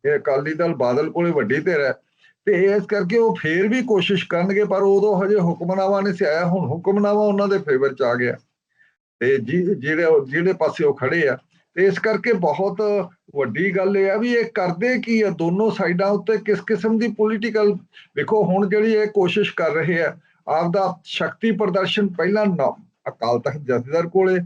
ਇਹ ਅਕਾਲੀ ਦਲ ਬਾਦਲ ਕੋਲੇ ਵੱਡੀ ਧਿਰ ਹੈ। ਤੇ ਇਸ ਕਰਕੇ ਉਹ ਫੇਰ ਵੀ ਕੋਸ਼ਿਸ਼ ਕਰਨਗੇ, ਪਰ ਉਦੋਂ ਹਜੇ ਹੁਕਮਨਾਮਾ ਨਹੀਂ ਸੀ ਆਇਆ। ਹੁਣ ਹੁਕਮਨਾਮਾ ਉਹਨਾਂ ਦੇ ਫੇਵਰ ਚ ਆ ਗਿਆ। ਤੇ ਜੀ, ਜਿਹੜੇ ਜਿਹੜੇ ਪਾਸੇ ਉਹ ਖੜੇ ਆ। ਤੇ ਇਸ ਕਰਕੇ ਬਹੁਤ ਵੱਡੀ ਗੱਲ ਇਹ ਆ ਵੀ ਇਹ ਕਰਦੇ ਕੀ ਆ? ਦੋਨੋਂ ਸਾਈਡਾਂ ਉੱਤੇ ਕਿਸ ਕਿਸਮ ਦੀ ਪੋਲੀਟੀਕਲ ਵੇਖੋ ਹੁਣ ਜਿਹੜੀ ਇਹ ਕੋਸ਼ਿਸ਼ ਕਰ ਰਹੇ ਆ, ਆਪਦਾ ਸ਼ਕਤੀ ਪ੍ਰਦਰਸ਼ਨ ਪਹਿਲਾਂ ਨਾ- ਅਕਾਲ ਤਖਤ ਜਥੇਦਾਰ ਕੋਲੇ,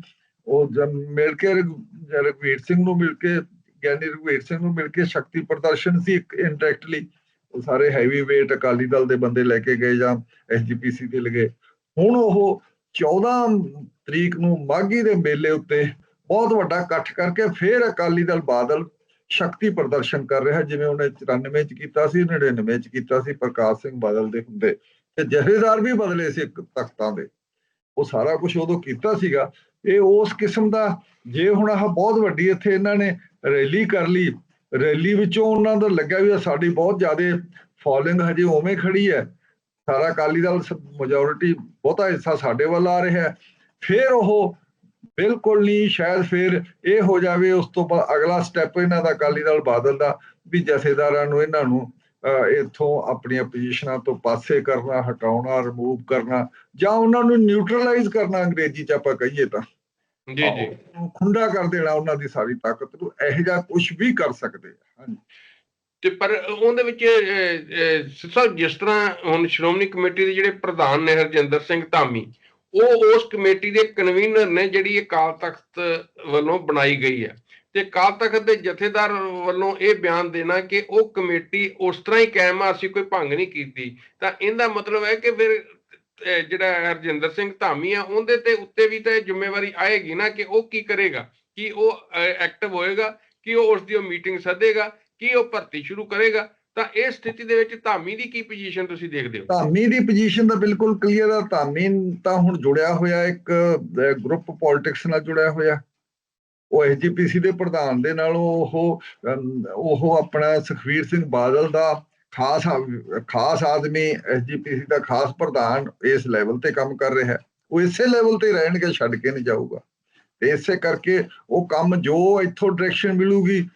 ਉਹ ਜਦ ਮਿਲ ਕੇ ਰਘ- ਰਘਵੀਰ ਸਿੰਘ ਨੂੰ ਮਿਲ ਕੇ, ਗਿਆਨੀ ਰਘਵੀਰ ਸਿੰਘ ਨੂੰ ਮਿਲ ਕੇ ਸ਼ਕਤੀ ਪ੍ਰਦਰਸ਼ਨ ਸੀ ਇਨਡਾਇਰੈਕਟਲੀ ਉਹ ਸਾਰੇ ਹੈਵੀ weight ਅਕਾਲੀ ਦਲ ਦੇ ਬੰਦੇ ਲੈ ਕੇ ਗਏ ਜਾਂ ਐਸਜੀਪੀਸੀ ਦੇ ਲਗੇ ਹੁਣ ਉਹ 14 ਤਰੀਕ ਨੂੰ ਮਾਗੀ ਦੇ ਮੇਲੇ ਉੱਤੇ ਬਹੁਤ ਵੱਡਾ ਇਕੱਠ ਕਰਕੇ ਫੇਰ ਅਕਾਲੀ ਦਲ ਬਾਦਲ ਸ਼ਕਤੀ ਪ੍ਰਦਰਸ਼ਨ ਕਰ ਰਿਹਾ, ਜਿਵੇਂ ਉਹਨੇ 94 ਚ ਕੀਤਾ ਸੀ 99 ਚ ਕੀਤਾ ਸੀ ਪ੍ਰਕਾਸ਼ ਸਿੰਘ ਬਾਦਲ ਦੇ ਹੁੰਦੇ। ਤੇ ਜਥੇਦਾਰ ਵੀ ਬਦਲੇ ਸੀ ਇੱਕ ਤਖਤਾਂ ਦੇ। ਉਹ ਸਾਰਾ ਕੁਝ ਉਦੋਂ ਕੀਤਾ ਸੀਗਾ। ਇਹ ਉਸ ਕਿਸਮ ਦਾ ਜੇ ਹੁਣ ਆਹ ਬਹੁਤ ਵੱਡੀ ਇੱਥੇ ਇਹਨਾਂ ਨੇ ਰੈਲੀ ਕਰ ਲਈ, ਰੈਲੀ ਵਿੱਚੋਂ ਉਹਨਾਂ ਦਾ ਲੱਗਿਆ ਵੀ ਸਾਡੀ ਬਹੁਤ ਜ਼ਿਆਦਾ ਫੋਲੋਇੰਗ ਹਜੇ ਉਵੇਂ ਖੜੀ ਹੈ। ਸਾਰਾ ਅਕਾਲੀ ਦਲ ਮੈਜੋਰਿਟੀ ਬਹੁਤਾ ਹਿੱਸਾ ਸਾਡੇ ਵੱਲ ਆ ਰਿਹਾ ਹੈ। ਫਿਰ ਉਹ ਬਿਲਕੁਲ ਨਹੀਂ, ਸ਼ਾਇਦ ਫਿਰ ਇਹ ਹੋ ਜਾਵੇ ਉਸ ਤੋਂ ਬਾਅਦ ਅਗਲਾ ਸਟੈਪ ਇਹਨਾਂ ਦਾ ਅਕਾਲੀ ਦਲ ਬਾਦਲ ਦਾ ਵੀ ਜਥੇਦਾਰਾਂ ਨੂੰ, ਇਹਨਾਂ ਨੂੰ ਇੱਥੋਂ ਆਪਣੀਆਂ ਪੋਜੀਸ਼ਨਾਂ ਤੋਂ ਪਾਸੇ ਕਰਨਾ ਹਟਾਉਣਾ ਰਿਮੂਵ ਕਰਨਾ ਜਾਂ ਉਹਨਾਂ ਨੂੰ ਨਿਊਟਰਲਾਈਜ਼ ਕਰਨਾ ਅੰਗਰੇਜ਼ੀ ਚ ਆਪਾਂ ਕਹੀਏ ਤਾਂ। ਜੀ ਜੀ। ਖੁੰਡਾ ਕਰ ਦੇਣਾ ਉਹਨਾਂ ਦੀ ਸਾਰੀ ਤਾਕਤ ਨੂੰ ਇਹੋ ਜਿਹਾ ਕੁਝ ਵੀ ਕਰ ਸਕਦੇ ਆ ਹਾਂਜੀ। ਤੇ ਪਰ ਉਹਦੇ ਵਿੱਚ ਸਿਸਾ ਜਿਸ ਤਰ੍ਹਾਂ ਹੁਣ ਸ਼੍ਰੋਮਣੀ ਕਮੇਟੀ ਦੇ ਜਿਹੜੇ ਪ੍ਰਧਾਨ ਨੇ ਹਰਜਿੰਦਰ ਸਿੰਘ ਧਾਮੀ ਉਹ ਉਸ ਕਮੇਟੀ ਦੇ ਕਨਵੀਨਰ ਨੇ ਜਿਹੜੀ ਅਕਾਲ ਤਖਤ ਵੱਲੋਂ ਬਣਾਈ ਗਈ ਹੈ। ਤੇ ਅਕਾਲ ਤਖਤ ਦੇ ਜਥੇਦਾਰ ਵੱਲੋਂ ਇਹ ਬਿਆਨ ਦੇਣਾ ਕਿ ਉਹ ਕਮੇਟੀ ਉਸ ਤਰ੍ਹਾਂ ਹੀ ਕਾਇਮ ਆ, ਅਸੀਂ ਕੋਈ ਭੰਗ ਨਹੀਂ ਕੀਤੀ। ਤਾਂ ਇਹਦਾ ਮਤਲਬ ਹੈ ਕਿ ਫਿਰ ਜਿਹੜਾ ਹਰਜਿੰਦਰ ਸਿੰਘ ਧਾਮੀ ਆ, ਉਹਦੇ ਤੇ ਉੱਤੇ ਵੀ ਤਾਂ ਜ਼ਿੰਮੇਵਾਰੀ ਆਏਗੀ ਨਾ ਕਿ ਉਹ ਕੀ ਕਰੇਗਾ? ਕਿ ਉਹ ਐਕਟਿਵ ਹੋਏਗਾ? ਕਿ ਉਹ ਉਸ ਦੀ ਉਹ ਮੀਟਿੰਗ ਸੱਦੇਗਾ? ਕਿ ਉਹ ਭਰਤੀ ਸ਼ੁਰੂ ਕਰੇਗਾ? ਤਾਂ ਇਸ ਸਥਿਤੀ ਦੇ ਵਿੱਚ ਧਾਮੀ ਦੀ ਕੀ ਪੋਜੀਸ਼ਨ ਤੁਸੀਂ ਦੇਖਦੇ ਹੋ? ਧਾਮੀ ਦੀ ਪੋਜੀਸ਼ਨ ਤਾਂ ਬਿਲਕੁਲ ਕਲੀਅਰ ਆ। ਧਾਮੀ ਤਾਂ ਹੁਣ ਜੁੜਿਆ ਹੋਇਆ ਇੱਕ ਗਰੁੱਪ ਪੋਲਿਟਿਕਸ ਨਾਲ ਜੁੜਿਆ ਹੋਇਆ। ਉਹ ਐਸਜੀਪੀਸੀ ਦੇ ਪ੍ਰਧਾਨ ਦੇ ਨਾਲ ਉਹ ਉਹ ਆਪਣਾ ਸੁਖਵੀਰ ਸਿੰਘ ਬਾਦਲ ਦਾ ਖਾਸ ਖਾਸ ਆਦਮੀ ਐਸਜੀਪੀਸੀ ਦਾ ਖਾਸ ਪ੍ਰਧਾਨ ਇਸ ਲੈਵਲ ਤੇ ਕੰਮ ਕਰ ਰਿਹਾ। ਹੈ ਉਹ ਇਸੇ ਲੈਵਲ ਤੇ ਰਹਿਣਗੇ, ਛੱਡ ਕੇ ਨਹੀਂ ਜਾਊਗਾ। ਤੇ ਇਸੇ ਕਰਕੇ ਉਹ ਕੰਮ ਜੋ ਇੱਥੋਂ ਡਾਇਰੈਕਸ਼ਨ ਮਿਲੂਗੀ,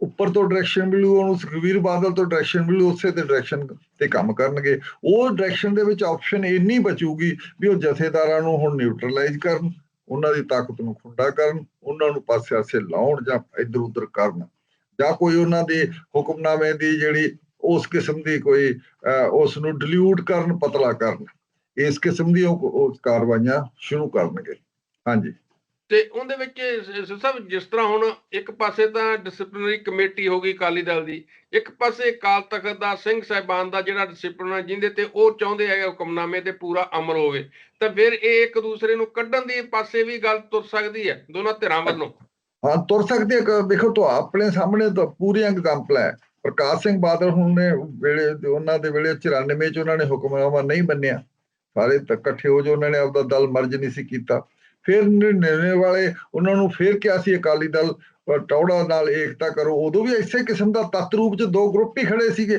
ਉੱਪਰ ਤੋਂ ਡਾਇਰੈਕਸ਼ਨ ਮਿਲੂ ਉਹਨੂੰ ਸੁਖਵੀਰ ਬਾਦਲ ਤੋਂ ਡਾਇਰੈਕਸ਼ਨ ਮਿਲੂ, ਉਸੇ ਦੇ ਡਾਇਰੈਕਸ਼ਨ ਤੇ ਕੰਮ ਕਰਨਗੇ। ਉਹ ਡਾਇਰੈਕਸ਼ਨ ਦੇ ਵਿੱਚ ਆਪਸ਼ਨ ਇੰਨੀ ਬਚੂਗੀ ਵੀ ਉਹ ਜਥੇਦਾਰਾਂ ਨੂੰ ਹੁਣ ਨਿਊਟਰਲਾਈਜ਼ ਕਰਨ। ਉਹਨਾਂ ਦੀ ਤਾਕਤ ਨੂੰ ਖੁੰਡਾ ਕਰਨ, ਉਹਨਾਂ ਨੂੰ ਪਾਸੇ-ਆਸੇ ਲਾਉਣ ਜਾਂ ਇੱਧਰ ਉੱਧਰ ਕਰਨ ਜਾਂ ਕੋਈ ਉਹਨਾਂ ਦੇ ਹੁਕਮਨਾਮੇ ਦੀ ਜਿਹੜੀ ਉਸ ਕਿਸਮ ਦੀ ਕੋਈ ਉਸ ਨੂੰ ਡਿਲੂਟ ਕਰਨ, ਪਤਲਾ ਕਰਨ, ਇਸ ਕਿਸਮ ਦੀ ਉਹ ਕਾਰਵਾਈਆਂ ਸ਼ੁਰੂ ਕਰਨਗੇ। ਹਾਂਜੀ। ਤੇ ਉਹਦੇ ਵਿੱਚ ਸਭ ਜਿਸ ਤਰ੍ਹਾਂ ਹੁਣ ਇੱਕ ਪਾਸੇ ਤਾਂ ਡਿਸਪਲਿਨਰੀ ਕਮੇਟੀ ਹੋ ਗਈ ਅਕਾਲੀ ਦਲ ਦੀ, ਇੱਕ ਪਾਸੇ ਅਕਾਲ ਤਖਤ ਦਾ ਸਿੰਘ ਸਾਹਿਬਾਨ ਦਾ ਜਿਹੜਾ ਡਿਸਪਲਿਨ ਜਿੰਦੇ ਤੇ ਉਹ ਚਾਹੁੰਦੇ ਹੈਗੇ ਹੁਕਮਨਾਮੇ ਤੇ ਪੂਰਾ ਅਮਲ ਹੋਵੇ। ਤਾਂ ਫਿਰ ਇਹ ਇੱਕ ਦੂਸਰੇ ਨੂੰ ਕੱਢਣ ਦੀ ਪਾਸੇ ਵੀ ਗੱਲ ਤੁਰ ਸਕਦੀ ਹੈ, ਦੋਨਾਂ ਧਿਰਾਂ ਵੱਲੋਂ। ਹਾਂ, ਤੁਰ ਸਕਦੇ ਆ ਦੇਖੋ ਤੋਂ ਆਪਣੇ ਸਾਹਮਣੇ ਤਾਂ ਪੂਰੀ ਐਗਜ਼ਾਮਪਲ ਹੈ। ਪ੍ਰਕਾਸ਼ ਸਿੰਘ ਬਾਦਲ ਹੁਣ ਨੇ ਵੇਲੇ, ਉਹਨਾਂ ਦੇ ਵੇਲੇ 94 ਚ ਉਹਨਾਂ ਨੇ ਹੁਕਮਨਾਮਾ ਨਹੀਂ ਮੰਨਿਆ। ਸਾਰੇ ਇਕੱਠੇ ਹੋ ਜੋ ਉਹਨਾਂ ਨੇ ਆਪਦਾ ਦਲ ਮਰਜ ਨਹੀਂ ਸੀ ਕੀਤਾ। ਫਿਰ 99 ਵਾਲੇ ਉਹਨਾਂ ਨੂੰ ਫਿਰ ਕਿਹਾ ਸੀ ਅਕਾਲੀ ਦਲ ਟੌੜਾ ਨਾਲ ਏਕਤਾ ਕਰੋ। ਉਦੋਂ ਵੀ ਇਸੇ ਕਿਸਮ ਦਾ ਤੱਤ ਰੂਪ ਚ ਦੋ ਗਰੁੱਪ ਹੀ ਖੜੇ ਸੀਗੇ।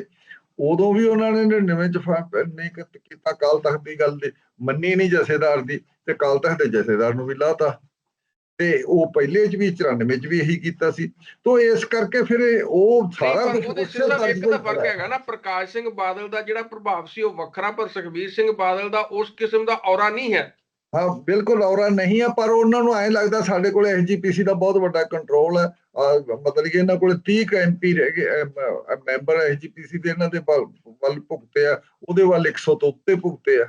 ਉਦੋਂ ਵੀ ਉਹਨਾਂ ਨੇ 99 ਚ ਨਹੀਂ ਕੀਤਾ ਕਾਲ ਤਖਤ ਦੀ ਗੱਲ ਦੇ ਮੰਨੀ ਨਹੀਂ ਜਥੇਦਾਰ ਦੀ ਤੇ ਕਾਲ ਤਖਤ ਦੇ ਜਥੇਦਾਰ ਨੂੰ ਵੀ ਲਾਤਾ। ਤੇ ਉਹ ਪਹਿਲੇ ਚ ਵੀ 94 ਚ ਵੀ ਇਹੀ ਕੀਤਾ ਸੀ। ਤੋਂ ਇਸ ਕਰਕੇ ਫਿਰ ਉਹ ਸਾਰਾ ਕੁਝ ਇੱਕ ਤਾਂ ਫ਼ਰਕ। ਹੈਗਾ ਨਾ ਪ੍ਰਕਾਸ਼ ਸਿੰਘ ਬਾਦਲ ਦਾ ਜਿਹੜਾ ਪ੍ਰਭਾਵ ਸੀ ਉਹ ਵੱਖਰਾ ਪਰ ਸੁਖਬੀਰ ਸਿੰਘ ਬਾਦਲ ਦਾ ਉਸ ਕਿਸਮ ਦਾ ਔਰਾ ਨਹੀਂ ਹੈ। ਹਾਂ ਬਿਲਕੁਲ ਔਰਾ ਨਹੀਂ ਆ ਪਰ ਉਹਨਾਂ ਨੂੰ ਐਂ ਲੱਗਦਾ ਸਾਡੇ ਕੋਲ ਐਸਜੀਪੀਸੀ ਦਾ ਬਹੁਤ ਵੱਡਾ ਕੰਟਰੋਲ ਹੈ। ਮਤਲਬ ਕਿ ਇਹਨਾਂ ਕੋਲ 30 ਐਮਪੀ ਰਹਿ ਗਏ ਅਹ, ਅਹ, ਮੈਂਬਰ ਐਸਜੀਪੀਸੀ ਦੇ ਇਹਨਾਂ ਦੇ ਵੱਲ ਭੁਗਤੇ ਆ ਉਹਦੇ ਵੱਲ 100 ਤੋਂ ਉੱਤੇ ਭੁਗਤੇ ਆ।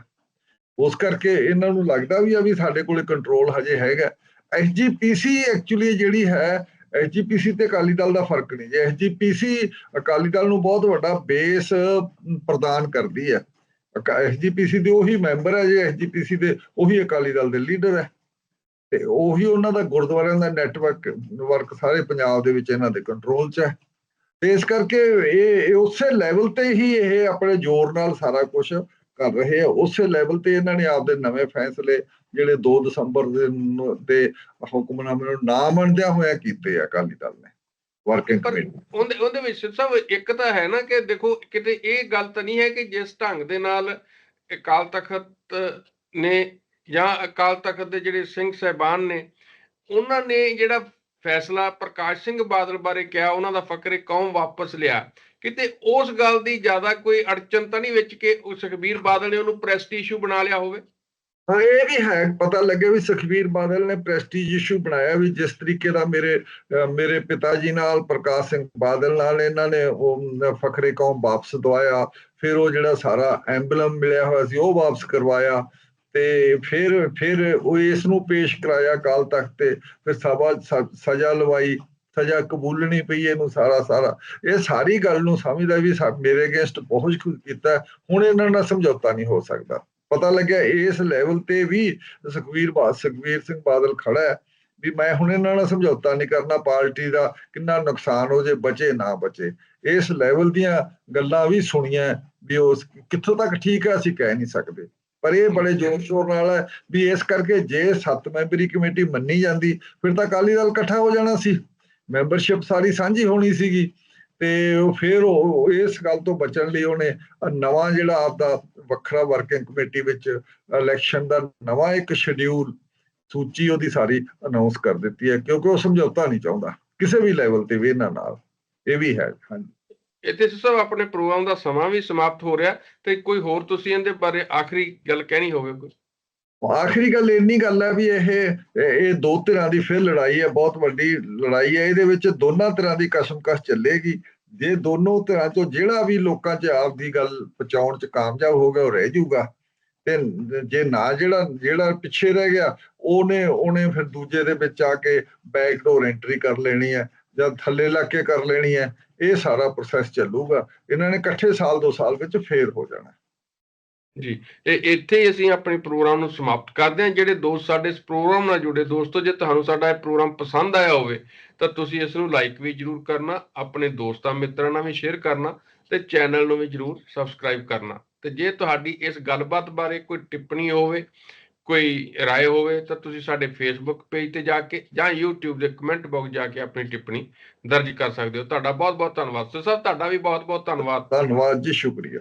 ਉਸ ਕਰਕੇ ਇਹਨਾਂ ਨੂੰ ਲੱਗਦਾ ਵੀ ਆ ਵੀ ਸਾਡੇ ਕੋਲ ਕੰਟਰੋਲ ਹਜੇ ਹੈਗਾ। ਐਸਜੀਪੀਸੀ ਐਕਚੁਅਲੀ ਜਿਹੜੀ ਹੈ ਐਸਜੀਪੀਸੀ ਤੇ ਅਕਾਲੀ ਦਲ ਦਾ ਫ਼ਰਕ ਨਹੀਂ ਜੇ। ਐਸਜੀਪੀਸੀ ਅਕਾਲੀ ਦਲ ਨੂੰ ਬਹੁਤ ਵੱਡਾ ਬੇਸ ਪ੍ਰਦਾਨ ਕਰਦੀ ਹੈ ਐਸਜੀਪੀਸੀ ਦੇ ਉਹੀ ਮੈਂਬਰ ਹੈ, ਜੇ ਐਸਜੀਪੀਸੀ ਦੇ ਉਹੀ ਅਕਾਲੀ ਦਲ ਦੇ ਲੀਡਰ ਹੈ। ਤੇ ਉਹੀ ਉਹਨਾਂ ਦਾ ਗੁਰਦੁਆਰਿਆਂ ਦਾ ਨੈਟਵਰਕ ਵਰਕ ਸਾਰੇ ਪੰਜਾਬ ਦੇ ਵਿੱਚ ਇਹਨਾਂ ਦੇ ਕੰਟਰੋਲ 'ਚ ਹੈ। ਤੇ ਇਸ ਕਰਕੇ ਇਹ ਉਸੇ ਲੈਵਲ ਤੇ ਹੀ ਇਹ ਆਪਣੇ ਜ਼ੋਰ ਨਾਲ ਸਾਰਾ ਕੁਝ ਕਰ ਰਹੇ ਆ। ਉਸੇ ਲੈਵਲ ਤੇ ਇਹਨਾਂ ਨੇ ਆਪਦੇ ਨਵੇਂ ਫੈਸਲੇ ਜਿਹੜੇ 2 ਦਸੰਬਰ ਦੇ ਦੇ ਹੁਕਮਨਾਮੇ ਨੂੰ ਨਾ ਮੰਨਦਿਆਂ ਹੋਇਆ ਕੀਤੇ ਆ ਅਕਾਲੀ ਦਲ ਨੇ। ਵਰਕਿੰਗ ਕਮੇਟੀ ਉਹਦੇ ਉਹਦੇ ਵਿੱਚ ਸਭ ਇੱਕ ਤਾਂ ਹੈ ਨਾ ਕਿ ਦੇਖੋ ਕਿਤੇ ਇਹ ਗੱਲ ਤਾਂ ਨਹੀਂ ਹੈ ਕਿ ਜਿਸ ਢੰਗ ਦੇ ਨਾਲ ਅਕਾਲ ਤਖਤ ਨੇ ਜਾਂ ਅਕਾਲ ਤਖਤ ਦੇ ਜਿਹੜੇ ਸਿੰਘ ਸਾਹਿਬਾਨ ਨੇ ਉਹਨਾਂ ਨੇ ਜਿਹੜਾ ਫੈਸਲਾ ਪ੍ਰਕਾਸ਼ ਸਿੰਘ ਬਾਦਲ ਬਾਰੇ ਕਿਹਾ ਉਹਨਾਂ ਦਾ ਫਕਰੇ ਕੌਮ ਵਾਪਸ ਲਿਆ। ਕਿਤੇ ਉਸ ਗੱਲ ਦੀ ਜ਼ਿਆਦਾ ਕੋਈ ਅੜਚਨ ਤਾਂ ਨਹੀਂ ਵਿੱਚ ਕਿ ਉਹ ਸੁਖਬੀਰ ਬਾਦਲ ਨੇ ਉਹਨੂੰ ਪ੍ਰੈਸਟੀ ਇਸ਼ੂ ਬਣਾ ਲਿਆ ਹੋਵੇ? ਹਾਂ, ਇਹ ਵੀ ਹੈ, ਪਤਾ ਲੱਗੇ ਵੀ ਸੁਖਬੀਰ ਬਾਦਲ ਨੇ ਪ੍ਰੈਸਟੀਜ ਇਸ਼ੂ ਬਣਾਇਆ ਵੀ ਜਿਸ ਤਰੀਕੇ ਦਾ ਮੇਰੇ ਮੇਰੇ ਪਿਤਾ ਜੀ ਨਾਲ, ਪ੍ਰਕਾਸ਼ ਸਿੰਘ ਬਾਦਲ ਨਾਲ ਇਹਨਾਂ ਨੇ ਉਹ ਫਖਰੇ ਕੌਮ ਵਾਪਸ ਦਵਾਇਆ, ਫਿਰ ਉਹ ਜਿਹੜਾ ਸਾਰਾ ਐਂਬਲਮ ਮਿਲਿਆ ਹੋਇਆ ਸੀ, ਉਹ ਵਾਪਸ ਕਰਵਾਇਆ ਤੇ ਫਿਰ ਫਿਰ ਉਹ ਇਸ ਨੂੰ ਪੇਸ਼ ਕਰਾਇਆ ਕਾਲ ਤਖਤ ਤੇ, ਫਿਰ ਸਭਾ, ਸ- ਸਜ਼ਾ ਲਵਾਈ, ਸਜ਼ਾ ਕਬੂਲਣੀ ਪਈ ਇਹਨੂੰ ਸਾਰਾ ਸਾਰਾ। ਇਹ ਸਾਰੀ ਗੱਲ ਨੂੰ ਸਮਝਦਾ ਵੀ ਮੇਰੇ ਅਗੇਂਸਟ ਬਹੁਤ ਕੁਝ ਕੀਤਾ, ਹੁਣ ਇਹਨਾਂ ਨਾਲ ਸਮਝੌਤਾ ਨਹੀਂ ਹੋ ਸਕਦਾ। ਪਤਾ ਲੱਗਿਆ ਇਸ ਲੈਵਲ ਤੇ ਵੀ ਸੁਖਵੀਰ ਬਾ, ਸੁਖਵੀਰ ਸਿੰਘ ਬਾਦਲ ਖੜਾ ਹੈ ਵੀ ਮੈਂ ਹੁਣ ਇਹਨਾਂ ਨਾਲ ਸਮਝੌਤਾ ਨਹੀਂ ਕਰਨਾ, ਪਾਰਟੀ ਦਾ ਕਿੰਨਾ ਨੁਕਸਾਨ ਹੋ ਜੇ, ਬਚੇ ਨਾ ਬਚੇ। ਇਸ ਲੈਵਲ ਦੀਆਂ ਗੱਲਾਂ ਵੀ ਸੁਣੀਆਂ ਵੀ ਉਸ ਕਿੱਥੋਂ ਤੱਕ ਠੀਕ ਹੈ, ਅਸੀਂ ਕਹਿ ਨਹੀਂ ਸਕਦੇ। ਪਰ ਇਹ ਬੜੇ ਜ਼ੋਰ ਸ਼ੋਰ ਨਾਲ ਹੈ ਵੀ ਇਸ ਕਰਕੇ ਜੇ ਸੱਤ ਮੈਂਬਰੀ ਕਮੇਟੀ ਮੰਨੀ ਜਾਂਦੀ, ਫਿਰ ਤਾਂ ਅਕਾਲੀ ਦਲ ਇਕੱਠਾ ਹੋ ਜਾਣਾ ਸੀ। ਮੈਂਬਰਸ਼ਿਪ ਸਾਰੀ ਸਾਂਝੀ ਹੋਣੀ ਸੀਗੀ। ਤੇ ਉਹ ਫਿਰ ਉਹ ਇਸ ਗੱਲ ਤੋਂ ਬਚਣ ਲਈ ਉਹਨੇ ਨਵਾਂ ਜਿਹੜਾ ਆਪਦਾ ਵੱਖਰਾ ਵਰਕਿੰਗ ਕਮੇਟੀ ਵਿੱਚ ਇਲੈਕਸ਼ਨ ਦਾ ਨਵਾਂ ਇੱਕ ਸ਼ਡਿਊਲ ਸੂਚੀ ਉਹਦੀ ਸਾਰੀ ਅਨਾਉਂਸ ਕਰ ਦਿੱਤੀ ਹੈ, ਕਿਉਂਕਿ ਉਹ ਸਮਝੌਤਾ ਨਹੀਂ ਚਾਹੁੰਦਾ, ਕਿਸੇ ਵੀ ਲੈਵਲ ਤੇ ਵੀ ਇਹਨਾਂ ਨਾਲ, ਇਹ ਵੀ ਹੈ, ਹਾਂਜੀ। ਇੱਥੇ ਸਭ ਆਪਣੇ ਪ੍ਰੋਗਰਾਮ ਦਾ ਸਮਾਂ ਵੀ ਸਮਾਪਤ ਹੋ ਰਿਹਾ ਤੇ ਕੋਈ ਹੋਰ ਤੁਸੀਂ ਇਹਦੇ ਬਾਰੇ ਆਖਰੀ ਗੱਲ ਕਹਿਣੀ ਹੋਵੇ ਕੋਈ ਆਖਰੀ ਗੱਲ ਇੰਨੀ ਗੱਲ ਹੈ ਵੀ ਇਹ ਇਹ ਦੋ ਧਿਰਾਂ ਦੀ ਫਿਰ ਲੜਾਈ ਹੈ, ਬਹੁਤ ਵੱਡੀ ਲੜਾਈ ਹੈ, ਇਹਦੇ ਵਿੱਚ ਦੋਨਾਂ ਤਰ੍ਹਾਂ ਦੀ ਕਸ਼ਮਕਸ਼ ਚੱਲੇਗੀ। ਜੇ ਦੋਨੋਂ ਧਿਰਾਂ ਚੋਂ ਜਿਹੜਾ ਵੀ ਲੋਕਾਂ 'ਚ ਆਪਦੀ ਗੱਲ ਪਹੁੰਚਾਉਣ 'ਚ ਕਾਮਯਾਬ ਹੋ ਗਿਆ, ਉਹ ਰਹਿ ਜਾਊਗਾ। ਤੇ ਜੇ ਨਾ ਜਿਹੜਾ ਜਿਹੜਾ ਪਿੱਛੇ ਰਹਿ ਗਿਆ, ਉਹਨੇ ਉਹਨੇ ਫਿਰ ਦੂਜੇ ਦੇ ਵਿੱਚ ਆ ਕੇ ਬੈਕਡੋਰ ਐਂਟਰੀ ਕਰ ਲੈਣੀ ਹੈ ਜਾਂ ਥੱਲੇ ਲੱਗ ਕੇ ਕਰ ਲੈਣੀ ਹੈ, ਇਹ ਸਾਰਾ ਪ੍ਰੋਸੈਸ ਚੱਲੂਗਾ। ਇਹਨਾਂ ਨੇ ਇਕੱਠੇ ਸਾਲ ਦੋ ਸਾਲ ਵਿੱਚ ਫੇਰ ਹੋ ਜਾਣਾ। ਜੀ ਇਹ ਇੱਥੇ ਹੀ ਅਸੀਂ ਆਪਣੇ ਪ੍ਰੋਗਰਾਮ ਨੂੰ ਸਮਾਪਤ ਕਰਦੇ ਹਾਂ ਜਿਹੜੇ ਦੋਸਤ ਸਾਡੇ ਇਸ ਪ੍ਰੋਗਰਾਮ ਨਾਲ ਜੁੜੇ ਦੋਸਤੋ ਜੇ ਤੁਹਾਨੂੰ ਸਾਡਾ ਇਹ ਪ੍ਰੋਗਰਾਮ ਪਸੰਦ ਆਇਆ ਹੋਵੇ ਤਾਂ ਤੁਸੀਂ ਇਸ ਨੂੰ ਲਾਈਕ ਵੀ ਜਰੂਰ ਕਰਨਾ ਆਪਣੇ ਦੋਸਤਾਂ ਮਿੱਤਰਾਂ ਨਾਲ ਵੀ ਸ਼ੇਅਰ ਕਰਨਾ ਤੇ ਚੈਨਲ ਨੂੰ ਵੀ ਜਰੂਰ ਸਬਸਕ੍ਰਾਈਬ ਕਰਨਾ ਤੇ ਜੇ ਤੁਹਾਡੀ ਇਸ ਗੱਲਬਾਤ ਬਾਰੇ ਕੋਈ ਟਿੱਪਣੀ ਹੋਵੇ ਕੋਈ رائے ਹੋਵੇ ਤਾਂ ਤੁਸੀਂ ਸਾਡੇ ਫੇਸਬੁੱਕ ਪੇਜ ਤੇ ਜਾ ਕੇ ਜਾਂ YouTube ਦੇ ਕਮੈਂਟ ਬਾਕਸ ਜਾ ਕੇ ਆਪਣੀ ਟਿੱਪਣੀ ਦਰਜ ਕਰ ਸਕਦੇ ਹੋ ਤੁਹਾਡਾ ਬਹੁਤ ਬਹੁਤ ਧੰਨਵਾਦ ਸੋ ਸਾਹਿਬ ਤੁਹਾਡਾ ਵੀ ਬਹੁਤ ਬਹੁਤ ਧੰਨਵਾਦ ਧੰਨਵਾਦ ਜੀ ਸ਼ੁਕਰੀਆ